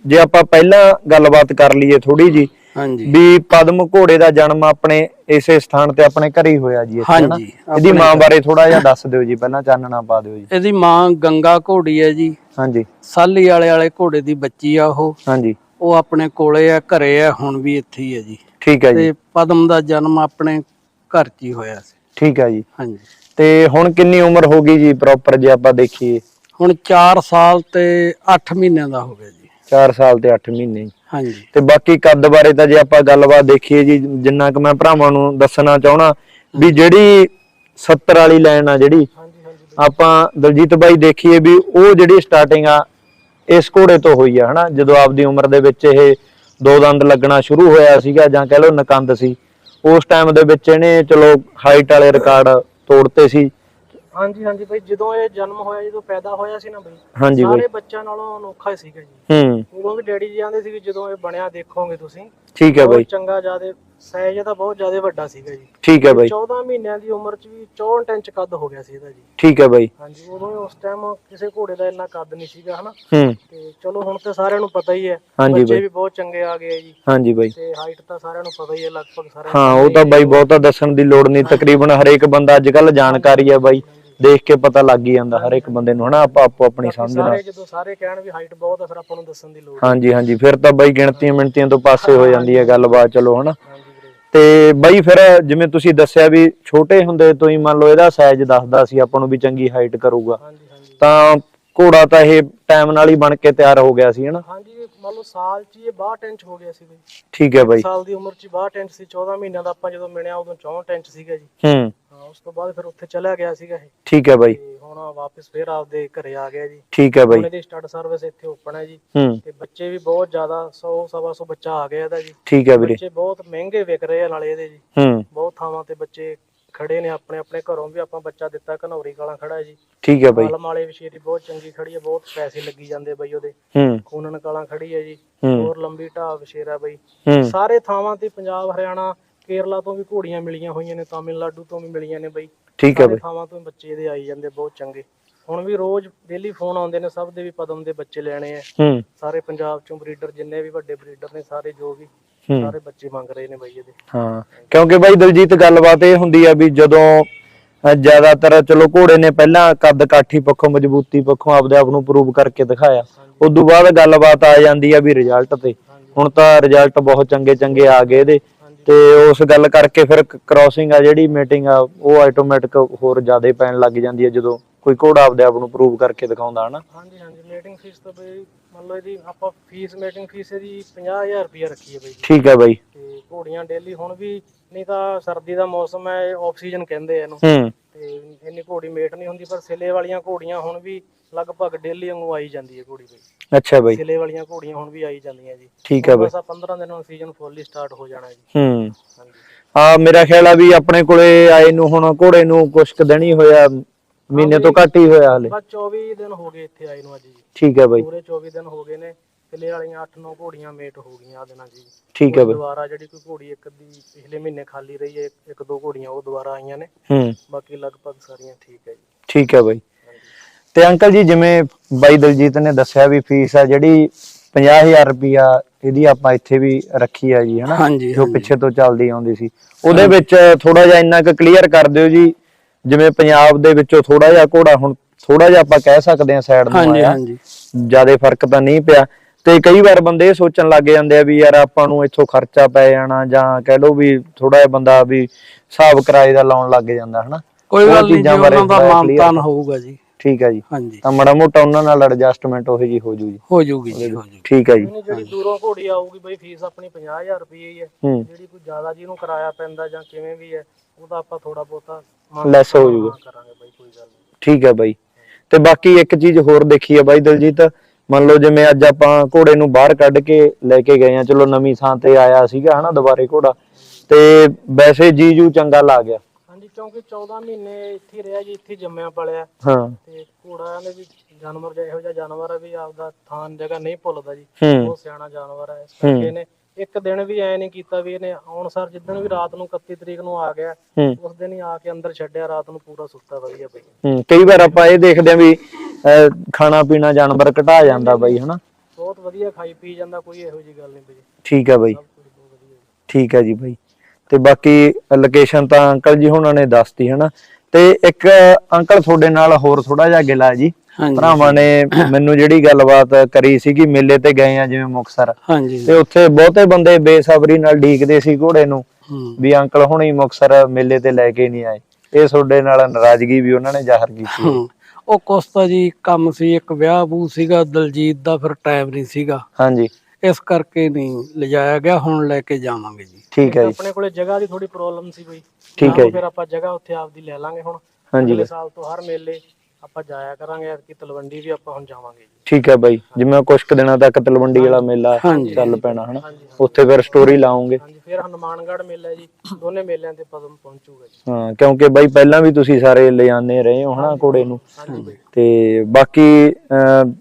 ਜੇ ਆਪਾਂ ਪਹਿਲਾਂ ਗੱਲਬਾਤ ਕਰ ਲਈਏ ਥੋੜੀ ਜੀ ਹਾਂਜੀ। ਵੀ ਪਦਮ ਘੋੜੇ ਦਾ ਜਨਮ ਆਪਣੇ ਇਸੇ ਸਥਾਨ ਤੇ ਆਪਣੇ ਘਰੇ ਹੀ ਹੋਇਆ ਜੀ ਹਾਂਜੀ, ਇਹਦੀ ਮਾਂ ਬਾਰੇ ਥੋੜਾ ਜਿਹਾ ਦੱਸ ਦਿਓ ਜੀ ਪਹਿਲਾਂ ਚਾਨਣਾ ਪਾ ਦਿਓ ਜੀ। ਇਹਦੀ ਮਾਂ ਗੰਗਾ ਘੋੜੀ ਹੈ ਜੀ। ਹਾਂਜੀ। ਸਾਲੀ ਵਾਲੇ ਵਾਲੇ ਘੋੜੇ ਦੀ ਬੱਚੀ ਆ ਉਹ। ਹਾਂਜੀ। ਉਹ ਆਪਣੇ ਕੋਲੇ ਆ ਘਰੇ ਆ ਹੁਣ ਵੀ ਇੱਥੇ ਹੀ ਹੈ ਜੀ। ਠੀਕ ਹੈ ਜੀ। ਤੇ ਪਦਮ ਦਾ ਜਨਮ ਆਪਣੇ ਘਰ 'ਚ ਹੀ ਹੋਇਆ ਸੀ। ਠੀਕ ਹੈ ਜੀ। ਹਾਂਜੀ। ਤੇ ਹੁਣ ਕਿੰਨੀ ਉਮਰ ਹੋ ਗਈ ਜੀ ਪ੍ਰੋਪਰ ਜੇ ਆਪਾਂ ਦੇਖੀਏ? ਹੁਣ 4 ਸਾਲ ਤੇ 8 ਮਹੀਨਿਆਂ ਦਾ ਹੋ ਗਿਆ ਜੀ। 4 ਸਾਲ ਤੇ 8 ਮਹੀਨੇ। ਹਾਂਜੀ। ਤੇ ਬਾਕੀ ਕੱਦ ਬਾਰੇ ਤਾਂ ਜੇ ਆਪਾਂ ਗੱਲਬਾਤ ਦੇਖੀਏ ਜੀ ਜਿੰਨਾ ਕਿ ਮੈਂ ਭਰਾਵਾਂ ਨੂੰ ਦੱਸਣਾ ਚਾਹਣਾ ਵੀ ਜਿਹੜੀ 70 ਵਾਲੀ ਲਾਈਨ ਆ ਜਿਹੜੀ ਆਪਾਂ ਦਲਜੀਤ ਬਾਈ ਦੇਖੀਏ ਵੀ ਉਹ ਜਿਹੜੀ ਸਟਾਰਟਿੰਗ ਆ ਇਸ ਘੋੜੇ ਤੋਂ ਹੋਈ ਆ ਹਨਾ? ਜਦੋਂ ਆਪਦੀ ਉਮਰ ਦੇ ਵਿੱਚ ਇਹ ਦੋ ਦੰਦ ਲੱਗਣਾ ਸ਼ੁਰੂ ਹੋਇਆ ਸੀਗਾ ਜਾਂ ਕਹਿ ਲਓ ਨਕੰਦ ਸੀ ਉਸ ਟਾਈਮ ਦੇ ਵਿੱਚ ਇਹਨੇ ਚਲੋ ਹਾਈਟ ਵਾਲੇ ਰਿਕਾਰਡ ਤੋੜਤੇ ਸੀ। ਹਾਂਜੀ ਹਾਂਜੀ ਬਈ ਜਦੋਂ ਇਹ ਜਨਮ ਹੋਇਆ ਜਦੋਂ ਪੈਦਾ ਹੋਇਆ ਸੀ ਨਾ ਬਈ ਹਾਂਜੀ ਬਾਈ। ਸਾਰੇ ਬੱਚਿਆਂ ਨਾਲੋਂ ਅਨੋਖਾ ਹੀ ਸੀਗਾ ਜੀ। ਹੂੰ। ਉਦੋਂ ਵੀ ਡੈਡੀ ਜੀ ਆਂਦੇ ਸੀ ਵੀ ਜਦੋਂ ਇਹ ਬਣਿਆ ਦੇਖੋਗੇ ਤੁਸੀਂ ਠੀਕ ਹੈ ਬਾਈ। ਚੰਗਾ ਜਿਆਦੇ ਸਾਈਜ਼ ਤਾਂ ਬਹੁਤ ਜਿਆਦੇ ਵੱਡਾ ਸੀਗਾ ਜੀ। ਠੀਕ ਹੈ ਬਾਈ। 14 ਮਹੀਨਿਆਂ ਦੀ ਉਮਰ 'ਚ ਵੀ 64 ਇੰਚ ਕੱਦ ਹੋ ਗਿਆ ਸੀ ਇਹਦਾ ਜੀ। ਠੀਕ ਹੈ ਬਾਈ। ਹਾਂਜੀ ਉਦੋਂ ਉਸ ਟਾਈਮ ਕਿਸੇ ਘੋੜੇ ਦਾ ਇੰਨਾ ਕੱਦ ਨਹੀਂ ਸੀਗਾ ਹਨਾ? ਹੂੰ। ਤੇ ਚਲੋ ਹੁਣ ਤੇ ਸਾਰਿਆਂ ਨੂੰ ਪਤਾ ਹੀ ਹੈ। ਹਾਂਜੀ ਬੱਚੇ ਬਾਈ। ਵੀ ਬਹੁਤ ਚੰਗੇ ਆ ਗਏ ਜੀ। ਹਾਂਜੀ ਬਾਈ। ਤੇ ਹਾਈਟ ਤਾਂ ਸਾਰਿਆਂ ਨੂੰ ਪਤਾ ਹੀ ਹੈ ਲਗਭਗ ਸਾਰਿਆਂ ਹਾਂ ਉਹ ਤਾਂ ਬਾਈ ਬਹੁਤਾ ਦੱਸਣ ਦੀ ਲੋੜ ਨਹੀਂ। ਤਕਰੀਬਨ ਹਰੇਕ ਬੰਦਾ ਅੱਜ ਕੱਲ ਜਾਣਕਾਰੀ ਹੈ ਬਾਈ। ਦੇਖ ਕੇ ਪਤਾ ਲੱਗ ਹੀ ਜਾਂਦਾ ਹਰੇਕ ਬੰਦੇ ਨੂੰ ਹਨਾ? ਆਪਾਂ ਆਪੋ ਆਪਣੀ ਸਮਝ ਨਾਲ। ਸਾਰੇ ਜਦੋਂ ਸਾਰੇ ਕਹਿਣ ਵੀ ਹਾਈਟ ਬਹੁਤ ਆ ਫਿਰ ਆਪਾਂ ਨੂੰ ਦੱਸਣ ਦੀ ਲੋੜ ਹਾਂਜੀ ਹਾਂਜੀ। ਫਿਰ ਤਾਂ ਬਾਈ ਗਿਣਤੀਆਂ ਮਿਣਤੀਆਂ ਤੋਂ ਪਾਸੇ ਹੋ ਜਾਂਦੀ ਹੈ ਗੱਲਬਾਤ ਚਲੋ ਹਨਾ? ਤੇ ਬਾਈ ਫਿਰ ਜਿਵੇਂ ਤੁਸੀਂ ਦੱਸਿਆ ਵੀ ਛੋਟੇ ਹੁੰਦੇ ਤੋਂ ਹੀ ਮੰਨ ਲਓ ਇਹਦਾ ਸਾਈਜ਼ ਦੱਸਦਾ ਸੀ ਆਪਾਂ ਨੂੰ ਵੀ ਚੰਗੀ ਹਾਈਟ ਕਰੂਗਾ। ਹਾਂਜੀ ਹਾਂਜੀ। ਤਾਂ ਘੋੜਾ ਤਾਂ ਇਹ ਟਾਈਮ ਨਾਲ ਹੀ ਬਣ ਕੇ ਤਿਆਰ ਹੋ ਗਿਆ ਸੀ ਹਨਾ? ਹਾਂਜੀ ਲਓ ਸਾਲ 'ਚ ਇਹ 62 ਇੰਚ ਹੋ ਗਿਆ ਸੀ ਬਈ ਠੀਕ ਹੈ ਬਾਈ। ਸਾਲ ਦੀ ਉਮਰ 'ਚ ਹੀ 62 ਇੰਚ ਸੀ 14 ਮਹੀਨਿਆਂ ਦਾ ਆਪਾਂ ਜਦੋਂ ਮਿਲਿਆ ਉਦੋਂ 64 ਇੰਚ ਸੀਗਾ ਜੀ। ਹੂੰ। ਹਾਂ ਉਸ ਤੋਂ ਬਾਅਦ ਫਿਰ ਉੱਥੇ ਚਲਾ ਗਿਆ ਸੀਗਾ ਇਹ। ਠੀਕ ਹੈ ਬਾਈ। ਤੇ ਹੁਣ ਵਾਪਸ ਫਿਰ ਆਪਦੇ ਘਰੇ ਆ ਗਿਆ ਜੀ। ਠੀਕ ਹੈ ਬਾਈ। ਇਹਦੀ ਸਟੱਡ ਸਰਵਿਸ ਇੱਥੇ ਓਪਨ ਹੈ ਜੀ। ਹੂੰ। ਤੇ ਬੱਚੇ ਵੀ ਬਹੁਤ ਜ਼ਿਆਦਾ 100 ਸਵਾ ਸੌ ਬੱਚਾ ਆ ਗਿਆ ਇਹਦਾ ਜੀ। ਠੀਕ ਹੈ ਵੀਰੇ। ਬੱਚੇ ਬਹੁਤ ਮਹਿੰਗੇ ਵਿਕ ਰਹੇ ਆ ਨਾਲੇ ਇਹਦੇ ਜੀ। ਹੂੰ। ਬਹੁਤ ਥਾਵਾਂ ਤੇ ਬੱਚੇ ਖੜੇ ਨੇ ਆਪਣੇ ਆਪਣੇ ਘਰੋਂ ਵੀ ਆਪਾਂ ਬੱਚਾ ਦਿੱਤਾ ਘਨੌਰੀ ਕਾਲਾਂ ਖੜਾ ਹੈ ਜੀ। ਠੀਕ ਹੈ ਬਾਈ। ਆਲਮ ਵਾਲੇ ਵਿਸ਼ੇਰੀ ਬਹੁਤ ਚੰਗੀ ਖੜੀ ਹੈ ਬਹੁਤ ਪੈਸੇ ਲੱਗੀ ਜਾਂਦੇ ਬਈ ਉਹਦੇ। ਹੂੰ। ਖੂਨਨ ਕਾਲਾਂ ਖੜੀ ਹੈ ਜੀ ਹੂੰ। ਹੋਰ ਲੰਬੀ ਢਾਹ ਵਿਸ਼ੇਰਾ ਬਈ। ਹੂੰ। ਸਾਰੇ ਥਾਵਾਂ ਤੇ ਪੰਜਾਬ ਹਰਿਆਣਾ ਕੇਰਲਾ ਤੋਂ ਵੀ ਘੋੜੀਆਂ ਮਿਲੀਆਂ ਹੋਈਆਂ ਨੇ ਤਾਮਿਲਨਾਡੂ ਤੋਂ ਵੀ ਮਿਲੀਆਂ ਨੇ ਬਈ। ਠੀਕ ਹੈ ਸਾਰੇ ਬਾਈ। ਥਾਵਾਂ ਤੋਂ ਬੱਚੇ ਦੇ ਆਈ ਜਾਂਦੇ ਬਹੁਤ ਚੰਗੇ। ਹੁਣ ਵੀ ਰੋਜ਼ ਡੇਲੀ ਫੋਨ ਆਉਂਦੇ ਨੇ ਸਭ ਦੇ ਵੀ ਪਦਮ ਦੇ ਬੱਚੇ ਲੈਣੇ ਆ। ਹੂੰ। ਸਾਰੇ ਪੰਜਾਬ ਚੋਂ ਬਰੀਡਰ ਜਿੰਨੇ ਵੀ ਵੱਡੇ ਬਰੀਡਰ ਨੇ ਸਾਰੇ ਜੋ ਵੀ ਹੂੰ। ਸਾਰੇ ਬੱਚੇ ਮੰਗ ਰਹੇ ਨੇ ਬਈ ਇਹਦੇ। ਹਾਂ ਕਿਉਂਕਿ ਬਾਈ ਦਲਜੀਤ ਗੱਲਬਾਤ ਇਹ ਹੁੰਦੀ ਆ ਵੀ ਜਦੋਂ ਜ਼ਿਆਦਾਤਰ ਚਲੋ ਘੋੜੇ ਨੇ ਪਹਿਲਾਂ ਕੱਦ ਕਾਠੀ ਪੱਖੋਂ ਮਜ਼ਬੂਤੀ ਪੱਖੋਂ ਆਪਦੇ ਆਪ ਨੂੰ ਪ੍ਰੂਵ ਕਰਕੇ ਦਿਖਾਇਆ। ਉਸ ਤੋਂ ਬਾਅਦ ਗੱਲਬਾਤ ਆ ਜਾਂਦੀ ਆ ਵੀ ਰਿਜ਼ਲਟ ਤੇ। ਹੁਣ ਤਾਂ ਰਿਜ਼ਲਟ ਬਹੁਤ ਚੰਗੇ ਚੰਗੇ ਆ ਗਏ ਇਹਦੇ। ਤੇ ਉਸ ਗੱਲ ਕਰਕੇ ਫਿਰ ਕ੍ਰਾਸਿੰਗ ਆ ਜਿਹੜੀ ਮੀਟਿੰਗ ਆ ਉਹ ਆਟੋਮੈਟਿਕ ਹੋਰ ਜ਼ਿਆਦਾ ਪੈਣ ਲੱਗ ਜਾਂਦੀ ਹੈ ਜਦੋਂ ਕੋਈ ਘੋੜਾ ਆਪਦੇ ਆਪ ਨੂੰ ਪ੍ਰੂਵ ਕਰਕੇ ਦਿਖਾਉਂਦਾ ਹਨਾ? ਹਾਂਜੀ ਹਾਂਜੀ ਮੀਟਿੰਗ ਫੀਸ ਤਾਂ ਬਈ ਮੰਨ ਲਓ ਇਹਦੀ ਆਪਾਂ ਫੀਸ ਮੀਟਿੰਗ ਫੀਸ ਇਹਦੀ 50000 ਰੁਪਏ ਰੱਖੀ ਹੈ ਬਈ ਜੀ। ਠੀਕ ਹੈ ਬਾਈ। ਤੇ ਘੋੜੀਆਂ ਡੇਲੀ ਹੁਣ ਵੀ ਨਹੀਂ ਤਾਂ ਸਰਦੀ ਦਾ ਮੌਸਮ ਹੈ ਆਫ ਸੀਜ਼ਨ ਕਹਿੰਦੇ ਆ ਇਹਨੂੰ। ਹੂੰ। ਤੇ ਇੰਨੀ ਘੋੜੀ ਮੇਟ ਨਹੀਂ ਹੁੰਦੀ ਪਰ ਸਿਲੇ ਵਾਲੀਆਂ ਘੋੜੀਆਂ ਹੁਣ ਵੀ ਲਗਭਗ ਡੇਲੀ ਵਾਂਗੂ ਆਈ ਜਾਂਦੀ ਹੈ ਘੋੜੀ ਬਈ। ਅੱਛਾ ਬਾਈ। ਸਿਲੇ ਵਾਲੀਆਂ ਘੋੜੀਆਂ ਹੁਣ ਵੀ ਆਈ ਜਾਂਦੀਆਂ ਜੀ। ਠੀਕ ਹੈ ਬਾਈ। ਬਸ ਆ 15 ਦਿਨਾਂ ਨੂੰ ਸੀਜ਼ਨ ਫੁੱਲੀ ਸਟਾਰਟ ਹੋ ਜਾਣਾ ਜੀ। ਹੂੰ। ਹਾਂਜੀ। ਆ ਮੇਰਾ ਖਿਆਲ ਆ ਵੀ ਆਪਣੇ ਕੋਲੇ ਆਏ ਨੂੰ ਹੁਣ ਘੋੜੇ ਨੂੰ ਕੁਛ ਕੁ ਦਿਨ ਹੀ ਹੋਇਆ ਮਹੀਨੇ ਤੋਂ ਘੱਟ ਹੀ ਹੋਇਆ ਹਲੇ। ਬਸ 24 ਦਿਨ ਹੋ ਗਏ ਇੱਥੇ ਆਏ ਨੂੰ ਅੱਜ ਜੀ। ਠੀਕ ਹੈ ਬਾਈ। ਪੂਰੇ 24 ਦਿਨ ਹੋ ਗਏ ਨੇ ਸਿਲੇ ਵਾਲੀਆਂ 8-9 ਘੋੜੀਆਂ ਮੇਟ ਹੋ ਗਈਆਂ ਆ ਦਿਨਾਂ ਜੀ। ਠੀਕ ਹੈ ਬਾਈ। ਦੁਬਾਰਾ ਜਿਹੜੀ ਕੋਈ ਘੋੜੀ ਇੱਕ ਦੀ ਪਿਛਲੇ ਮਹੀਨੇ ਖਾਲੀ ਰਹੀ ਹੈ ਇੱਕ- ਇੱਕ ਦੋ ਘੋੜੀਆਂ ਉਹ ਦੁਬਾਰਾ ਆਈਆਂ ਨੇ। ਹੂੰ। ਬਾਕੀ ਲਗਭਗ ਸਾਰੀਆਂ ਠੀਕ ਹੈ ਜੀ। ਠੀਕ ਹੈ ਬਾਈ। ਤੇ ਅੰਕਲ ਜੀ ਜਿਵੇਂ ਬਾਈ ਦਲਜੀਤ ਨੇ ਦੱਸਿਆ ਵੀ ਫੀਸ ਆ ਜਿਹੜੀ 50000 ਰੁਪਿਆ ਇਹਦੀ ਆਪਾਂ ਇੱਥੇ ਵੀ ਰੱਖੀ ਆ ਜੀ ਹਨਾ? ਹਾਂਜੀ ਜੋ ਪਿੱਛੇ ਤੋਂ ਚੱਲਦੀ ਆਉਂਦੀ ਸੀ। ਉਹਦੇ ਵਿੱਚ ਥੋੜਾ ਜਿਹਾ ਇੰਨਾ ਕੁ ਕਲੀਅਰ ਕਰ ਦਿਓ ਜੀ ਜਿਵੇਂ ਪੰਜਾਬ ਦੇ ਵਿੱਚੋਂ ਥੋੜਾ ਜਿਹਾ ਘੋੜਾ ਹੁਣ ਥੋੜਾ ਜਿਹਾ ਆਪਾਂ ਕਹਿ ਸਕਦੇ ਹਾਂ ਸਾਈਡ ਨੂੰ ਆਇਆ ਹਾਂਜੀ। ਜ਼ਿਆਦਾ ਫ਼ਰਕ ਤਾਂ ਨਹੀਂ ਪਿਆ। ਤੇ ਕਈ ਵਾਰ ਬੰਦੇ ਇਹ ਸੋਚਣ ਲੱਗ ਜਾਂਦੇ ਆ ਵੀ ਯਾਰ ਆਪਾਂ ਨੂੰ ਇੱਥੋਂ ਖਰਚਾ ਪੈ ਜਾਣਾ ਜਾਂ ਕਹਿ ਲਓ ਵੀ ਥੋੜਾ ਜਿਹਾ ਬੰਦਾ ਵੀ ਹਿਸਾਬ ਕਿਰਾਏ ਦਾ ਲਾਉਣ ਲੱਗ ਜਾਂਦਾ ਹਨਾ? ਕੋਈ ਗੱਲ ਨਹੀਂ ਜੀ ਚੀਜ਼ਾਂ ਬਾਰੇ ਉਹਨਾਂ ਦਾ ਮਾਨਤਾਨ ਹੋਊਗਾ ਜੀ। ਠੀਕ ਹੈ ਜੀ। ਹਾਂਜੀ। ਤਾਂ ਮਾੜਾ ਮੋਟਾ ਉਹਨਾਂ ਨਾਲ ਐਡਜਸਟਮੈਂਟ ਉਹੇ ਜੀ ਹੋ ਜੂ ਜੀ ਹੋ ਜਾਊਗੀ ਜੀ ਹੋ ਠੀਕ ਹੈ ਜੀ। ਜਿਹੜੀ ਦੂਰੋਂ ਘੋੜੀ ਆਊਗੀ ਬਈ ਫੀਸ ਆਪਣੀ 50000 ਰੁਪਏ ਹੀ ਹੈ। ਹੂੰ। ਜਿਹੜੀ ਕੋਈ ਜ਼ਿਆਦਾ ਜਿਹਨੂੰ ਕਿਰਾਇਆ ਪੈਂਦਾ ਜਾਂ ਕਿਵੇਂ ਵੀ ਹੈ ਉਹਦਾ ਆਪਾਂ ਥੋੜਾ ਬਹੁਤਾ Less ਹੋ ਜਾਊਗਾ। ਕਰਾਂਗੇ ਬਈ ਕੋਈ ਗੱਲ ਨਹੀਂ। ਠੀਕ ਹੈ ਬਾਈ। ਤੇ ਬਾਕੀ ਇੱਕ ਚੀਜ਼ ਹੋਰ ਦੇਖੀ ਹੈ ਬਾਈ ਦਲਜੀਤ। ਮੰਨ ਲਓ ਜਿਵੇਂ ਅੱਜ ਆਪਾਂ ਘੋੜੇ ਨੂੰ ਬਾਹਰ ਕੱਢ ਕੇ ਲੈ ਕੇ ਗਏ ਆ ਚਲੋ ਨਵੀਂ ਥਾਂ ਤੇ ਆਇਆ ਸੀਗਾ ਹਨਾ ਦੁਬਾਰੇ ਘੋੜਾ। ਤੇ ਵੈਸੇ ਜੀਜੂ ਚੰਗਾ ਲਾ ਗਿਆ। ਹਾਂਜੀ ਕਿਉਂਕਿ 14 ਮਹੀਨੇ ਇੱਥੇ ਹੀ ਰਿਹਾ ਜੀ ਇੱਥੇ ਹੀ ਜੰਮਿਆ ਪਲਿਆ। ਹਾਂ। ਤੇ ਘੋੜਾ ਨੇ ਵੀ ਜਾਨਵਰ ਜਿਹਾ ਇਹੋ ਜਿਹਾ ਜਾਨਵਰ ਹੈ ਵੀ ਆਪਦਾ ਥਾਂ ਜਗ੍ਹਾ ਨਹੀਂ ਭੁੱਲਦਾ ਜੀ। ਹੂੰ। ਬਹੁਤ ਸਿਆਣਾ ਜਾਨਵਰ ਹੈ ਇਸ ਕਰਕੇ ਇਹਨੇ ਇੱਕ ਦਿਨ ਵੀ ਐ ਨਹੀਂ ਕੀਤਾ ਵੀ ਇਹਨੇ ਆਉਣ ਸਾਰ ਜਿੱਦਣ ਵੀ ਰਾਤ ਨੂੰ 31 ਤਰੀਕ ਨੂੰ ਆ ਗਿਆ ਹੂੰ। ਉਸ ਦਿਨ ਹੀ ਆ ਕੇ ਅੰਦਰ ਛੱਡਿਆ ਰਾਤ ਨੂੰ ਪੂਰਾ ਸੁੱਤਾ ਵਧੀਆ ਬਈ। ਹੂੰ ਕਈ ਵਾਰ ਆਪਾਂ ਇਹ ਦੇਖਦੇ ਆ ਵੀ ਅਹ, ਖਾਣਾ ਪੀਣਾ ਜਾਨਵਰ ਘਟਾ ਜਾਂਦਾ ਬਾਈ ਹਨਾ? ਬਹੁਤ ਵਧੀਆ ਖਾਈ ਪੀ ਜਾਂਦਾ ਕੋਈ ਇਹੋ ਜੀ ਗੱਲ ਨਹੀਂ ਬਈ। ਠੀਕ ਹੈ ਬਾਈ। ਸਭ ਕੁਝ ਬਹੁਤ ਵਧੀਆ। ਠੀਕ ਹੈ ਜੀ ਬਾਈ। ਤੇ ਬਾਕੀ ਲੋਕੇਸ਼ਨ ਤਾਂ ਅੰਕਲ ਜੀ ਹੁਣਾਂ ਨੇ ਦੱਸਤੀ ਹਨਾ? ਤੇ ਇੱਕ ਅੰਕਲ ਤੁਹਾਡੇ ਨਾਲ ਹੋਰ ਥੋੜਾ ਜਿਹਾ ਗਿਲਾ ਜੀ। ਭਰਾਵਾਂ ਨੇ ਮੈਨੂੰ ਜਿਹੜੀ ਗੱਲਬਾਤ ਕਰੀ ਸੀਗੀ ਮੇਲੇ ਤੇ ਗਏ ਆ ਜਿਵੇਂ ਮੁਕਸਰ ਤੇ ਉੱਥੇ ਬਹੁਤੇ ਬੰਦੇ ਬੇਸਬਰੀ ਨਾਲ ਢੀਕਦੇ ਸੀ ਘੋੜੇ ਨੂੰ ਵੀ ਅੰਕਲ ਹੁਣੀ ਮੁਕਸਰ ਮੇਲੇ ਤੇ ਲੈ ਕੇ ਨਹੀਂ ਆਏ। ਇਹ ਤੁਹਾਡੇ ਨਾਲ ਨਾਰਾਜ਼ਗੀ ਵੀ ਉਹਨਾਂ ਨੇ ਜ਼ਾਹਰ ਕੀਤੀ। ਉਹ ਕੋਸਤਾ ਜੀ ਕੰਮ ਸੀ ਇੱਕ ਵਿਆਹ ਬੂ ਸੀਗਾ ਦਲਜੀਤ ਦਾ ਫਿਰ ਟਾਈਮ ਨਹੀਂ ਸੀਗਾ। ਹਾਂਜੀ। ਇਸ ਕਰਕੇ ਨਹੀਂ ਲਿਜਾਇਆ ਗਿਆ ਹੁਣ ਲੈ ਕੇ ਜਾਵਾਂਗੇ ਜੀ। ਠੀਕ ਹੈ ਜੀ। ਆਪਣੇ ਕੋਲੇ ਜਗ੍ਹਾ ਦੀ ਥੋੜੀ ਪ੍ਰੋਬਲਮ ਸੀ ਬਈ। ਠੀਕ ਹੈ ਜੀ। ਫਿਰ ਆਪਾਂ ਜਗ੍ਹਾ ਉੱਥੇ ਆਪਦੀ ਲੈ ਲਾਂਗੇ ਹੁਣ। ਹਾਂਜੀ ਅਗਲੇ ਬਾਈ, ਸਾਲ ਤੋਂ ਹਰ ਮੇਲੇ ਆਪਾਂ ਜਾਇਆ ਕਰਾਂਗੇ ਕਿ ਤਲਵੰਡੀ ਵੀ ਆਪਾਂ ਹੁਣ ਜਾਵਾਂਗੇ ਜੀ। ਠੀਕ ਹੈ ਬਾਈ। ਜਿਵੇਂ ਕੁਝ ਕੁ ਦਿਨਾਂ ਤੱਕ ਤਲਵੰਡੀ ਵਾਲਾ ਮੇਲਾ ਹਾਂਜੀ। ਚੱਲ ਪੈਣਾ ਹਨਾ? ਹਾਂਜੀ ਉੱਥੇ ਫਿਰ ਸਟੋਰੀ ਲਾਉਂਗੇ। ਹਾਂਜੀ ਫਿਰ ਹਨੂਮਾਨਗੜ੍ਹ ਮੇਲਾ ਜੀ ਦੋਨੇ ਮੇਲਿਆਂ ਤੇ ਪਦਮ ਪਹੁੰਚੂਗਾ ਜੀ। ਹਾਂ ਕਿਉਂਕਿ ਬਾਈ ਪਹਿਲਾਂ ਵੀ ਤੁਸੀਂ ਸਾਰੇ ਲਿਜਾਣੇ ਰਹੇ ਹੋ ਹਨਾ ਘੋੜੇ ਨੂੰ। ਹਾਂਜੀ ਬਈ। ਤੇ ਬਾਕੀ ਅਹ,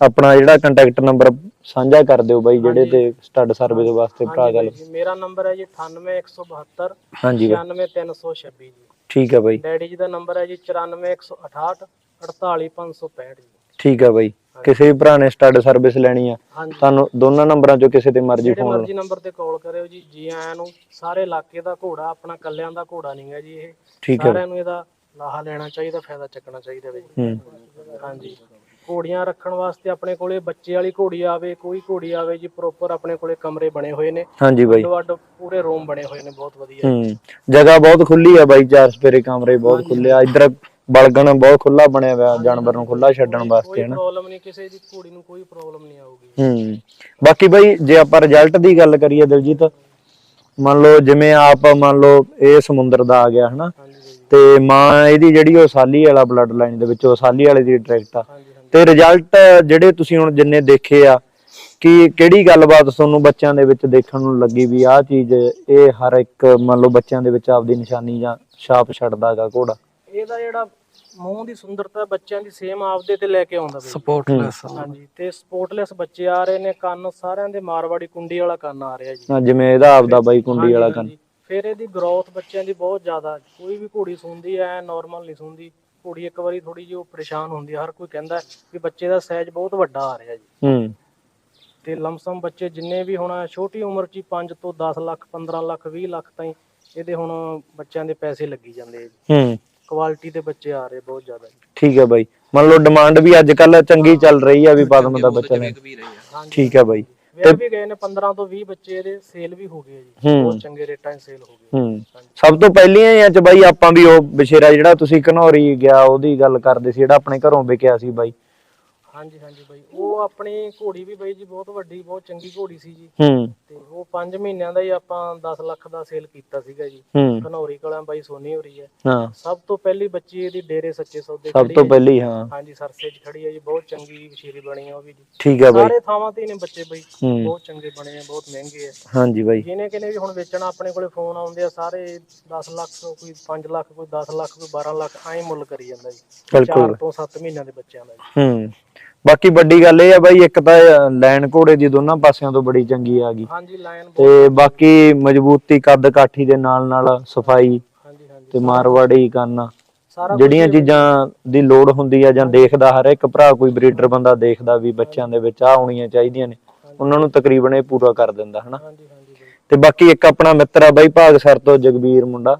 ਆਪਣਾ ਜਿਹੜਾ ਕੰਟੈਕਟ ਨੰਬਰ ਸਾਂਝਾ ਕਰ ਦਿਓ ਬਾਈ ਜਿਹੜੇ ਤੇ ਸਟੱਡ ਸਰਵਿਸ ਵਾਸਤੇ ਭਰਾ ਗੱਲ ਜੀ ਮੇਰਾ ਨੰਬਰ ਹੈ ਜੀ 98172 ਹਾਂਜੀ ਬਾਈ। 96326 ਜੀ। ਠੀਕ ਹੈ ਬਾਈ। ਡੈਡੀ ਜੀ ਦਾ ਨੰਬਰ ਹੈ ਜੀ 94168 48565 ਜੀ। ਠੀਕ ਹੈ ਬਾਈ। ਕਿਸੇ ਵੀ ਭਰਾ ਨੇ ਸਟੱਡ ਸਰਵਿਸ ਲੈਣੀ ਆ ਤੁਹਾਨੂੰ ਦੋਨਾਂ ਨੰਬਰਾਂ ਚੋਂ ਕਿਸੇ ਤੇ ਮਰਜ਼ੀ ਫੋਨ ਮਰਜ਼ੀ ਨੰਬਰ ਤੇ ਕਾਲ ਕਰਿਓ ਜੀ ਜੀ ਆਇਆਂ ਨੂੰ। ਸਾਰੇ ਇਲਾਕੇ ਦਾ ਘੋੜਾ ਆਪਣਾ ਕੱਲਿਆਂ ਦਾ ਘੋੜਾ ਨਹੀਂ ਹੈ ਜੀ ਇਹ। ਸਾਰਿਆਂ ਨੂੰ ਇਹਦਾ ਲਾਹਾ ਲੈਣਾ ਚਾਹੀਦਾ ਫਾਇਦਾ ਚੱਕਣਾ ਚਾਹੀਦਾ ਬਈ ਹੂੰ। ਹਾਂਜੀ। ਘੋੜੀਆਂ ਰੱਖਣ ਵਾਸਤੇ ਆਪਣੇ ਕੋਲੇ ਬੱਚੇ ਵਾਲੀ ਘੋੜੀ ਆਵੇ ਕੋਈ ਘੋੜੀ ਆਵੇ ਜੀ ਪ੍ਰੋਪਰ ਆਪਣੇ ਕੋਲੇ ਕਮਰੇ ਬਣੇ ਹੋਏ ਨੇ। ਹਾਂਜੀ ਬਾਈ। ਅੱਡੋ ਅੱਡ ਪੂਰੇ ਰੂਮ ਬਣੇ ਹੋਏ ਨੇ ਬਹੁਤ ਵਧੀਆ ਹੂੰ ਜਗ੍ਹਾ ਬਹੁਤ ਖੁੱਲੀ ਆ ਬਾਈ ਚਾਰ ਸਪੇਰੇ ਕਮਰੇ ਬਹੁਤ ਖੁੱਲੇ ਆ ਇਧਰ ਬਲਗਣ ਬਹੁਤ ਖੁੱਲਾ ਬਣਿਆ ਹੋਇਆ ਜਾਨਵਰ ਨੂੰ ਖੁੱਲਾ ਛੱਡਣ ਵਾਸਤੇ ਕੋਈ ਹਨਾ। ਪ੍ਰੋਬਲਮ ਨਹੀਂ ਕਿਸੇ ਦੀ ਘੋੜੀ ਨੂੰ ਕੋਈ ਪ੍ਰੋਬਲਮ ਨਹੀਂ ਆਊਗੀ। ਹੂੰ ਬਾਕੀ ਬਾਈ ਜੇ ਆਪਾਂ ਰਿਜ਼ਲਟ ਦੀ ਗੱਲ ਕਰੀਏ ਦਿਲਜੀਤ ਮੰਨ ਲਓ ਜਿਵੇਂ ਆਪ ਮੰਨ ਲਓ ਇਹ ਸਮੁੰਦਰ ਦਾ ਆ ਗਿਆ ਹਨਾ ਤੇ ਮਾਂ ਇਹਦੀ ਜਿਹੜੀ ਉਹ ਸਾਲੀ ਵਾਲਾ ਬਲੱਡ ਲਾਈਨ ਦੇ ਵਿੱਚ ਉਹ ਸਾਲੀ ਵਾਲੇ ਦੀ ਡਾਇਰੈਕਟ ਆ। ਤੇ ਰਿਜ਼ਲਟ ਜਿਹੜੇ ਤੁਸੀਂ ਹੁਣ ਜਿੰਨੇ ਦੇਖੇ ਆ ਕਿ ਕਿਹੜੀ ਗੱਲਬਾਤ ਤੁਹਾਨੂੰ ਬੱਚਿਆਂ ਦੇ ਵਿੱਚ ਦੇਖਣ ਨੂੰ ਲੱਗੀ ਵੀ ਆਹ ਚੀਜ਼ ਇਹ ਹਰ ਇੱਕ ਮੰਨ ਲਓ ਬੱਚਿਆਂ ਦੇ ਵਿੱਚ ਆਪਦੀ ਨਿਸ਼ਾਨੀ ਜਾਂ ਛਾਪ ਛੱਡਦਾਗਾ ਘੋੜਾ? ਇਹਦਾ ਜਿਹੜਾ ਮੂੰਹ ਦੀ ਸੁੰਦਰਤਾ ਬੱਚਿਆਂ ਦੀ ਸੇਮ ਆਪਦੇ ਤੇ ਲੈ ਕੇ ਆਉਂਦਾ ਬਈ। ਸਪੋਰਟਲੈਸ ਹਾਂਜੀ ਤੇ ਸਪੋਰਟਲੈਸ ਬੱਚੇ ਆ ਰਹੇ ਨੇ ਕੰਨ ਸਾਰਿਆਂ ਦੇ ਮਾਰਵਾੜੀ ਕੁੰਡੀ ਵਾਲਾ ਕੰਨ ਆ ਰਿਹਾ ਜੀ। ਹਾਂ, ਜਿਵੇਂ ਇਹਦਾ ਆਪਦਾ ਬਾਈ ਕੁੰਡੀ ਵਾਲਾ ਕੰਨ। ਫਿਰ ਇਹਦੀ ਗਰੋਥ ਬੱਚਿਆਂ ਦੀ ਬਹੁਤ ਜ਼ਿਆਦਾ ਕੋਈ ਵੀ ਘੋੜੀ ਸੁੰਦੀ ਐ ਨਾਰਮਲ ਨਹੀਂ ਸੁੰਦੀ ਘੋੜੀ ਇੱਕ ਵਾਰੀ ਥੋੜੀ ਜਿਹੀ ਉਹ ਪਰੇਸ਼ਾਨ ਹੁੰਦੀ ਹੈ ਹਰ ਕੋਈ ਕਹਿੰਦਾ ਵੀ ਬੱਚੇ ਦਾ ਸਾਈਜ਼ ਬਹੁਤ ਵੱਡਾ ਆ ਰਿਹਾ ਜੀ। ਹੂੰ। ਤੇ ਲਮਸਮ ਬੱਚੇ ਜਿੰਨੇ ਵੀ ਹੁਣ ਛੋਟੀ ਉਮਰ 'ਚ ਹੀ 5 ਤੋਂ 10 ਲੱਖ 15 ਲੱਖ 20 ਲੱਖ ਤਾਈਂ ਇਹਦੇ ਹੁਣ ਬੱਚਿਆਂ ਦੇ ਪੈਸੇ ਲੱਗੀ ਜਾਂਦੇ ਆ ਜੀ। ਹੂੰ। ਕੁਆਲਿਟੀ ਦੇ ਬੱਚੇ ਆ ਰਹੇ ਬਹੁਤ ਜ਼ਿਆਦਾ ਜੀ। ਠੀਕ ਹੈ ਬਾਈ। ਮੰਨ ਲਓ ਡਿਮਾਂਡ ਵੀ ਅੱਜ ਕੱਲ ਚੰਗੀ ਚੱਲ ਰਹੀ ਆ ਵੀ ਪਦਮ ਦਾ ਬੱਚਾ ਠੀਕ ਹੈ ਬਾਈ। ਵਿਆਹ ਵੀ ਗਏ ਨੇ 15 ਤੋਂ 20 ਬੱਚੇ ਇਹਦੇ ਸੇਲ ਵੀ ਹੋ ਗਏ ਜੀ। ਬਹੁਤ ਚੰਗੇ ਰੇਟਾਂ 'ਚ ਸੇਲ ਹੋ ਗਏ ਹੂੰ। ਸਭ ਤੋਂ ਪਹਿਲੀਆਂ ਆ ਚ ਬਾਈ ਆਪਾਂ ਵੀ ਉਹ ਬਸ਼ੇਰਾ ਜਿਹੜਾ ਤੁਸੀਂ ਘਨੌਰੀ ਗਿਆ ਉਹਦੀ ਗੱਲ ਕਰਦੇ ਸੀ ਜਿਹੜਾ ਆਪਣੇ ਘਰੋਂ ਵਿਕਿਆ ਸੀ ਬਾਈ। ਹਾਂਜੀ ਹਾਂਜੀ ਬਾਈ। ਉਹ ਆਪਣੀ ਘੋੜੀ ਵੀ ਬਾਈ ਜੀ ਬਹੁਤ ਵੱਡੀ ਬਹੁਤ ਚੰਗੀ ਘੋੜੀ ਸੀ ਜੀ। ਹੂੰ। ਤੇ ਉਹ 5 ਮਹੀਨਿਆਂ ਦਾ ਹੀ ਆਪਾਂ 10 ਲੱਖ ਦਾ ਸੇਲ ਕੀਤਾ ਸੀਗਾ ਜੀ। ਹੂੰ। ਘਨੌਰੀ ਕਲਾਂ ਬਾਈ ਸੋਨੀ ਹੈ। ਹਾਂ। ਸਭ ਤੋਂ ਪਹਿਲੀ ਬੱਚੀ ਇਹਦੀ ਡੇਰੇ ਸੱਚੇ ਸੌਦੇ ਸਭ ਖੜੀ ਤੋਂ ਹੈ ਜੀ। ਪਹਿਲੀ ਹਾਂ। ਹਾਂਜੀ ਸਰਸੇ 'ਚ ਖੜੀ ਹੈ ਜੀ। ਬਹੁਤ ਚੰਗੀ ਵਸ਼ੀਰੀ ਬਣੀ ਆ ਉਹ ਵੀ ਜੀ। ਠੀਕ ਹੈ ਬਾਈ। ਸਾਰੇ ਥਾਵਾਂ ਤੇ ਹੀ ਨੇ ਬੱਚੇ ਬਾਈ। ਹੂੰ। ਬਹੁਤ ਚੰਗੇ ਬਣੇ ਆ ਬਹੁਤ ਮਹਿੰਗੇ ਆ ਹਾਂਜੀ ਬਾਈ। ਜਿਹਨੇ ਕਿਨੇ ਵੀ ਹੁਣ ਵੇਚਣਾ ਆਪਣੇ ਕੋਲੇ ਫੋਨ ਆਉਂਦੇ ਆ ਸਾਰੇ 10 ਲੱਖ ਕੋਈ 5 ਲੱਖ ਕੋਈ 10 ਲੱਖ ਕੋਈ 12 ਲੱਖ ਐਂ ਮੁੱਲ ਕਰੀ ਜਾਂਦਾ ਜੀ। ਬਿਲਕੁਲ। 4 ਤੋਂ 7 ਮਹੀਨਿਆਂ ਦੇ ਬੱਚਿਆਂ ਦਾ ਜੀ। ਹੂੰ। ਬਾਕੀ ਵੱਡੀ ਗੱਲ ਇਹ ਆ ਬਾਈ ਇੱਕ ਤਾਂ ਲੈਣ ਘੋੜੇ ਦੀ ਦੋਨਾਂ ਪਾਸਿਆਂ ਤੋਂ ਬੜੀ ਚੰਗੀ ਆ ਗਈ। ਹਾਂਜੀ ਲਾਈਨ ਤੇ ਬਾਕੀ ਮਜ਼ਬੂਤੀ ਕੱਦ ਕਾਠੀ ਦੇ ਨਾਲ ਨਾਲ ਸਫ਼ਾਈ ਤੇ ਮਾਰਵਾੜੀ ਕੰਨ ਸਾਰਾ ਜਿਹੜੀਆਂ ਚੀਜ਼ਾਂ ਦੀ ਲੋੜ ਹੁੰਦੀ ਆ ਜਾਂ ਦੇਖਦਾ ਹਰ ਇੱਕ ਭਰਾ ਕੋਈ ਬਰੀਡਰ ਬੰਦਾ ਦੇਖਦਾ ਵੀ ਬੱਚਿਆਂ ਦੇ ਵਿੱਚ ਆ ਆਉਣੀਆਂ ਚਾਹੀਦੀਆਂ ਨੇ ਉਹਨਾਂ ਨੂੰ ਤਕਰੀਬਨ ਇਹ ਪੂਰਾ ਕਰ ਦਿੰਦਾ ਹਨਾ। ਤੇ ਬਾਕੀ ਇੱਕ ਆਪਣਾ ਮਿੱਤਰ ਆ ਬਾਈ ਭਾਗਸਰ ਤੋਂ ਜਗਵੀਰ ਮੁੰਡਾ।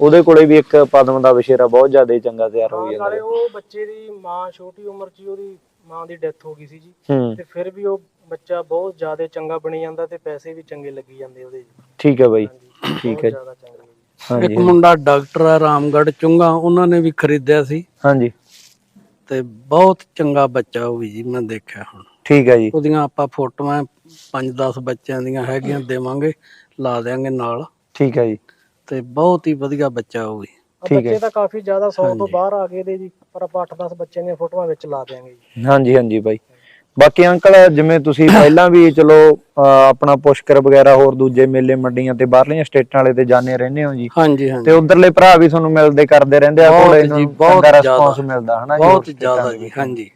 ਉਹਦੇ ਕੋਲੇ ਵੀ ਇੱਕ ਪਦਮ ਦਾ ਵਿਸ਼ੇਰਾ ਬਹੁਤ ਜ਼ਿਆਦਾ ਚੰਗਾ ਤਿਆਰ ਹੋ ਜਾਂਦਾ। ਨਾਲੇ ਉਹ ਬੱਚੇ ਦੀ ਮਾਂ ਛੋਟੀ ਉਮਰ 'ਚ ਹੀ ਉਹਦੀ ਮਾਂ ਦੀ ਡੈਥ ਹੋ ਗਈ ਸੀ ਜੀ। ਹੂੰ। ਤੇ ਫਿਰ ਵੀ ਉਹ ਬੱਚਾ ਬਹੁਤ ਜ਼ਿਆਦਾ ਚੰਗਾ ਬਣੀ ਜਾਂਦਾ ਤੇ ਪੈਸੇ ਵੀ ਚੰਗੇ ਲੱਗੀ ਜਾਂਦੇ ਉਹਦੇ ਜੀ। ਠੀਕ ਹੈ ਬਾਈ। ਹਾਂਜੀ ਠੀਕ ਬਹੁਤ ਹੈ। ਜ਼ਿਆਦਾ ਚੰਗਾ ਜੀ। ਹਾਂਜੀ ਇੱਕ ਮੁੰਡਾ ਡਾਕਟਰ ਆ ਰਾਮਗੜ੍ਹ ਚੁੰਗਾ ਉਹਨਾਂ ਨੇ ਵੀ ਖਰੀਦਿਆ ਸੀ। ਹਾਂਜੀ। ਤੇ ਬਹੁਤ ਚੰਗਾ ਬੱਚਾ ਉਹ ਵੀ ਜੀ ਮੈਂ ਦੇਖਿਆ ਹੁਣ। ਠੀਕ ਹੈ ਜੀ। ਉਹਦੀਆਂ ਆਪਾਂ ਫੋਟੋਆਂ 5-10 ਬੱਚਿਆਂ ਦੀਆਂ ਹੈਗੀਆਂ ਦੇਵਾਂਗੇ ਲਾ ਦੇਾਂਗੇ ਨਾਲ। ਠੀਕ ਹੈ ਜੀ। ਤੇ ਬਹੁਤ ਹੀ ਵਧੀਆ ਬੱਚਾ ਉਹ ਵੀ। ਠੀਕ ਹੈ। ਬੱਚੇ ਤਾਂ ਕਾਫੀ ਜ਼ਿਆਦਾ 100 ਤੋਂ ਬਾਹਰ ਆ ਗਏ ਦੇ ਜੀ ਪਰ ਆਪਾਂ 8-10 ਬੱਚਿਆਂ ਦੀਆਂ ਫੋਟੋਆਂ ਵਿੱਚ ਲਾ ਦਿਆਂਗੇ ਜੀ। ਹਾਂਜੀ ਹਾਂਜੀ ਬਾਈ। ਬਾਕੀ ਅੰਕਲ ਜਿਵੇਂ ਤੁਸੀਂ ਪਹਿਲਾਂ ਵੀ ਚਲੋ ਅਹ, ਆਪਣਾ ਪੁਸ਼ਕਰ ਵਗੈਰਾ ਹੋਰ ਦੂਜੇ ਮੇਲੇ ਮੰਡੀਆਂ ਤੇ ਬਾਹਰਲੀਆਂ ਸਟੇਟਾਂ ਵਾਲੇ ਤੇ ਜਾਂਦੇ ਰਹਿੰਦੇ ਹੋ ਜੀ? ਹਾਂਜੀ ਤੇ ਹਾਂਜੀ ਉਧਰਲੇ ਭਰਾ ਵੀ ਤੁਹਾਨੂੰ ਮਿਲਦੇ ਕਰਦੇ ਰਹਿੰਦੇ ਆ ਬਹੁਤ ਕੋਲੇ ਜੀ, ਨੂੰ ਬਹੁਤ ਚੰਗਾ ਜ਼ਿਆਦਾ। ਰਿਸਪੌਂਸ ਮਿਲਦਾ ਹਨਾ ਜੀ ਬਹੁਤ ਸਟੇਟਾਂ ਜ਼ਿਆਦਾ ਜੀ। ਹਾਂਜੀ।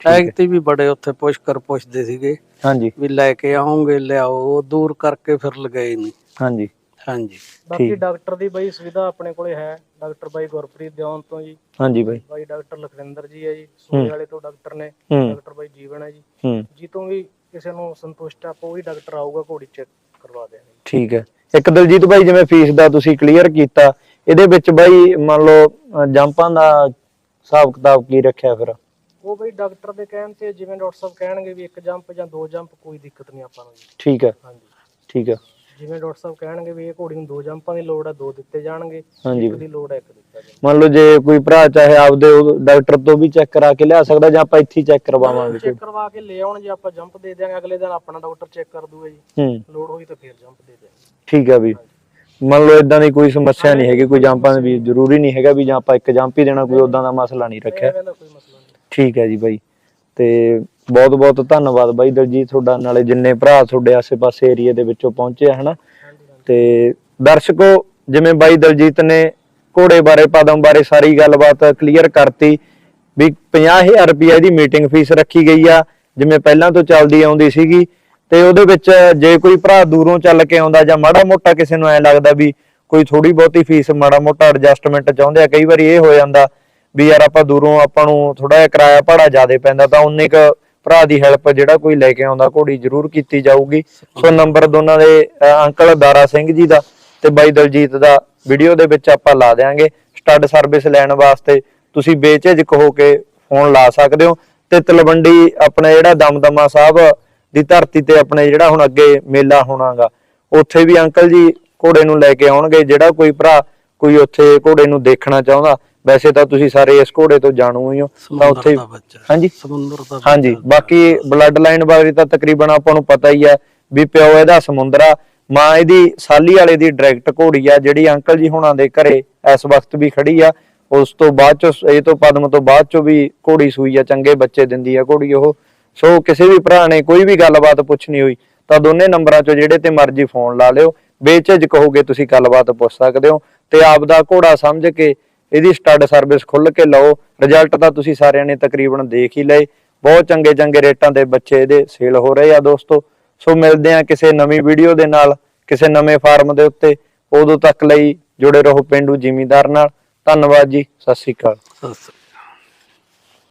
ਟੈਗ ਤੇ ਵੀ ਬੜੇ ਉੱਥੇ ਪੁਸ਼ਕਰ ਪੁੱਛਦੇ ਸੀਗੇ ਹਾਂਜੀ। ਵੀ ਲੈ ਕੇ ਆਉਂਗੇ ਲਿਆਓ ਉਹ ਦੂਰ ਕਰਕੇ ਫਿਰ ਲਗਾਏ ਨਹੀਂ ਹਾਂਜੀ। ਹਾਂਜੀ। ਬਾਕੀ ਡਾਕਟਰ ਦੀ ਬਈ ਸੁਵਿਧਾ ਆਪਣੇ ਕੋਲੇ ਹੈ। ਡਾਕਟਰ ਬਾਈ ਗੁਰਪ੍ਰੀਤ ਦਿਓਨ ਤੋਂ ਜੀ। ਹਾਂਜੀ ਬਾਈ। ਬਾਈ ਡਾਕਟਰ ਲਖਵਿੰਦਰ ਜੀ ਹੈ ਜੀ। ਸੂਏ ਵਾਲੇ ਤੋਂ ਡਾਕਟਰ ਨੇ। ਹੂੰ। ਡਾਕਟਰ ਬਾਈ ਜੀਵਨ ਹੈ ਜੀ। ਹੂੰ। ਜਿੱਤੋਂ ਵੀ ਕਿਸੇ ਨੂੰ ਸੰਤੁਸ਼ਟ ਆ ਕੋਈ ਡਾਕਟਰ ਆਊਗਾ ਘੋੜੀ ਚੈੱਕ ਕਰਵਾ ਦੇਣਗੇ। ਠੀਕ ਹੈ। ਇੱਕ ਦਲਜੀਤ ਬਾਈ ਜਿਵੇਂ ਫੀਸ ਦਾ ਤੁਸੀਂ ਕਲੀਅਰ ਕੀਤਾ ਇਹਦੇ ਵਿੱਚ ਬਾਈ ਮੰਨ ਲਓ ਜੰਪਾਂ ਦਾ ਹਿਸਾਬ ਕਿਤਾਬ ਕੀ ਰੱਖਿਆ ਫਿਰ? ਉਹ ਬਈ ਡਾਕਟਰ ਦੇ ਕਹਿਣ ਤੇ ਜਿਵੇਂ ਡਾਕਟਰ ਸਾਹਿਬ ਕਹਿਣਗੇ ਵੀ ਇੱਕ ਜੰਪ ਜਾਂ ਦੋ ਜੰਪ ਕੋਈ ਦਿੱਕਤ ਨਹੀਂ ਆਪਾਂ ਨੂੰ ਜੀ। ਠੀਕ ਹੈ। ਹਾਂਜੀ। ਠੀਕ ਹੈ। ਜਿਵੇਂ ਡਾਕਟਰ ਸਾਹਿਬ ਕਹਿਣਗੇ ਵੀ ਇਹ ਘੋੜੀ ਨੂੰ ਦੋ ਜੰਪਾਂ ਦੀ ਲੋੜ ਹੈ ਦੋ ਦਿੱਤੇ ਜਾਣਗੇ ਹਾਂਜੀ। ਇੱਕ ਦੀ ਲੋੜ ਹੈ ਇੱਕ ਦਿੱਤਾ ਜਾਵੇ। ਮੰਨ ਲਓ ਜੇ ਕੋਈ ਭਰਾ ਚਾਹੇ ਆਪਦੇ ਉਹ ਡਾਕਟਰ ਤੋਂ ਵੀ ਚੈੱਕ ਕਰਾ ਕੇ ਲਿਆ ਸਕਦਾ ਜਾਂ ਆਪਾਂ ਇੱਥੇ ਚੈੱਕ ਕਰਵਾਵਾਂਗੇ ਚੈੱਕ ਕਰਵਾ ਕੇ ਲੈ ਆਉਣ ਜੇ ਆਪਾਂ ਜੰਪ ਦੇ ਦਿਆਂਗੇ ਅਗਲੇ ਦਿਨ ਆਪਣਾ ਡਾਕਟਰ ਚੈੱਕ ਕਰ ਦੂਗਾ ਜੀ। ਹੂੰ। ਲੋੜ ਹੋਈ ਤਾਂ ਫਿਰ ਜੰਪ ਦੇ ਦਿਆਂਗੇ। ਠੀਕ ਹੈ ਵੀ। ਮੰਨ ਲਓ ਇਦਾਂ ਦੀ ਕੋਈ ਸਮੱਸਿਆ ਨਹੀਂ ਹੈਗੀ ਕੋਈ ਜੰਪਾਂ ਦੀ ਵੀ ਜ਼ਰੂਰੀ ਨਹੀਂ ਹੈਗਾ ਵੀ ਜਾਂ ਆਪਾਂ ਇੱਕ ਜੰਪ ਹੀ ਦੇਣਾ ਕੋਈ ਉਦਾਂ ਦਾ ਮਸਲਾ ਨਹੀਂ ਰੱਖਿਆ। ਐਵੇਂ ਦਾ ਕੋਈ ਮਸਲਾ ਨਹੀਂ। ਠੀਕ ਹੈ ਜੀ ਬਾਈ। ਤੇ ਬਹੁਤ ਬਹੁਤ ਧੰਨਵਾਦ ਬਾਈ ਦਲਜੀਤ ਤੁਹਾਡਾ, ਨਾਲੇ ਜਿੰਨੇ ਭਰਾ ਤੁਹਾਡੇ ਆਸੇ-ਪਾਸੇ ਏਰੀਆ ਦੇ ਵਿੱਚੋਂ ਪਹੁੰਚੇ ਹਨਾ? ਤੇ ਦਰਸ਼ਕੋ, ਜਿਵੇਂ ਬਾਈ ਦਲਜੀਤ ਨੇ ਘੋੜੇ ਬਾਰੇ, ਪਦਮ ਬਾਰੇ ਸਾਰੀ ਗੱਲਬਾਤ ਕਲੀਅਰ ਕਰਤੀ ਵੀ 50000 ਰੁਪਏ ਦੀ ਮੀਟਿੰਗ ਫੀਸ ਰੱਖੀ ਗਈ ਆ, ਜਿਵੇਂ ਪਹਿਲਾਂ ਤੋਂ ਚੱਲਦੀ ਆਉਂਦੀ ਸੀਗੀ। ਤੇ ਉਹਦੇ ਵਿੱਚ ਜੇ ਕੋਈ ਭਰਾ ਦੂਰੋਂ ਚੱਲ ਕੇ ਆਉਂਦਾ ਜਾਂ ਮਾੜਾ ਮੋਟਾ ਕਿਸੇ ਨੂੰ ਐ ਲੱਗਦਾ ਵੀ ਕੋਈ ਥੋੜੀ ਬਹੁਤੀ ਫੀਸ ਮਾੜਾ ਮੋਟਾ ਐਡਜਸਟਮੈਂਟ ਚਾਹੁੰਦੇ ਆ, ਕਈ ਵਾਰੀ ਇਹ ਹੋ ਜਾਂਦਾ ਵੀ ਯਾਰ ਆਪਾਂ ਦੂਰੋਂ ਆਪਾਂ ਨੂੰ ਥੋੜਾ ਜਿਹਾ ਕਿਰਾਇਆ ਭਾੜਾ ਜ਼ਿਆਦਾ ਪੈਂਦਾ ਤਾਂ ਉਨੇ ਕ ਭਰਾ ਦੀ ਹੈਲਪ ਜਿਹੜਾ ਕੋਈ ਲੈ ਕੇ ਆਉਂਦਾ ਘੋੜੀ ਜ਼ਰੂਰ ਕੀਤੀ ਜਾਊਗੀ। ਸੋ ਨੰਬਰ ਦੋਨਾਂ ਦੇ ਅ, ਅੰਕਲ ਦਾਰਾ ਸਿੰਘ ਜੀ ਦਾ ਤੇ ਬਾਈ ਦਲਜੀਤ ਦਾ ਵੀਡੀਓ ਦੇ ਵਿੱਚ ਆਪਾਂ ਲਾ ਦੇਾਂਗੇ ਸਟੱਡ ਸਰਵਿਸ ਲੈਣ ਵਾਸਤੇ ਤੁਸੀਂ ਬੇਝਿਜਕ ਹੋ ਕੇ ਫੋਨ ਲਾ ਸਕਦੇ ਹੋ ਤੇ ਤਲਵੰਡੀ ਆਪਣੇ ਜਿਹੜਾ ਦਮਦਮਾ ਸਾਹਿਬ ਦੀ ਧਰਤੀ ਤੇ ਆਪਣੇ ਜਿਹੜਾ ਹੁਣ ਅੱਗੇ ਮੇਲਾ ਹੋਣਾਗਾ ਉੱਥੇ ਵੀ ਅੰਕਲ ਜੀ ਘੋੜੇ ਨੂੰ ਲੈ ਕੇ ਆਉਣਗੇ। ਜਿਹੜਾ ਕੋਈ ਭਰਾ ਕੋਈ ਉੱਥੇ ਘੋੜੇ ਨੂੰ ਦੇਖਣਾ ਚਾਹੁੰਦਾ ਵੈਸੇ ਤਾਂ ਤੁਸੀਂ ਸਾਰੇ ਇਸ ਘੋੜੇ ਤੋਂ ਜਾਣੂ ਹੀ ਹੋ ਤਾਂ ਉੱਥੇ ਹਾਂਜੀ? ਸਮੁੰਦਰ ਦਾ ਹਾਂਜੀ ਬਾਕੀ ਬਲੱਡ ਲਾਈਨ ਬਾਰੇ ਤਾਂ ਤਕਰੀਬਨ ਆਪਾਂ ਨੂੰ ਪਤਾ ਹੀ ਹੈ ਵੀ ਪਿਓ ਇਹਦਾ ਸਮੁੰਦਰਾ ਮਾਂ ਇਹਦੀ ਸਾਲੀ ਵਾਲੇ ਦੀ ਡਾਇਰੈਕਟ ਘੋੜੀ ਆ ਜਿਹੜੀ ਅੰਕਲ ਜੀ ਹੁਣਾਂ ਦੇ ਘਰੇ ਇਸ ਵਕਤ ਵੀ ਖੜੀ ਆ। ਉਸ ਤੋਂ ਬਾਅਦ ਚ ਇਹ ਤੋਂ ਪਦਮ ਤੋਂ ਬਾਅਦ ਚ ਵੀ ਘੋੜੀ ਸੂਈ ਆ ਚੰਗੇ ਬੱਚੇ ਦਿੰਦੀ ਆ ਘੋੜੀ ਉਹ। ਸੋ ਕਿਸੇ ਵੀ ਭਰਾ ਨੇ ਕੋਈ ਵੀ ਗੱਲਬਾਤ ਪੁੱਛਣੀ ਹੋਈ ਤਾਂ ਦੋਨੇ ਨੰਬਰਾਂ ਚੋਂ ਜਿਹੜੇ ਤੇ ਮਰਜ਼ੀ ਫੋਨ ਲਾ ਲਿਓ। ਬੇਝਿਜਕ ਹੋਗੇ ਤੁਸੀਂ ਗੱਲਬਾਤ ਪੁੱਛ ਸਕਦੇ ਹੋ ਤੇ ਆਪ ਦਾ ਘੋੜਾ ਸਮਝ ਕੇ ਇਹਦੀ ਸਟੱਡ ਸਰਵਿਸ ਖੁੱਲ ਕੇ ਲਓ। ਰਿਜ਼ਲਟ ਤਾਂ ਤੁਸੀਂ ਸਾਰਿਆਂ ਨੇ ਤਕਰੀਬਨ ਦੇਖ ਹੀ ਲਏ। ਬਹੁਤ ਚੰਗੇ ਚੰਗੇ ਰੇਟਾਂ ਦੇ ਬੱਚੇ ਇਹਦੇ ਸੇਲ ਹੋ ਰਹੇ ਆ ਦੋਸਤੋ। ਸੋ ਮਿਲਦੇ ਆ ਕਿਸੇ ਨਵੀਂ ਵੀਡੀਓ ਦੇ ਨਾਲ, ਕਿਸੇ ਨਵੇਂ ਫਾਰਮ ਦੇ ਉੱਤੇ। ਉਦੋਂ ਤੱਕ ਲਈ ਜੁੜੇ ਰਹੋ ਪਿੰਡੂ ਜ਼ਿਮੀਂਦਾਰ ਨਾਲ। ਧੰਨਵਾਦ ਜੀ। ਸਤਿ ਸ਼੍ਰੀ ਅਕਾਲ। ਸਤਿ ਸ੍ਰੀ ਅਕਾਲ।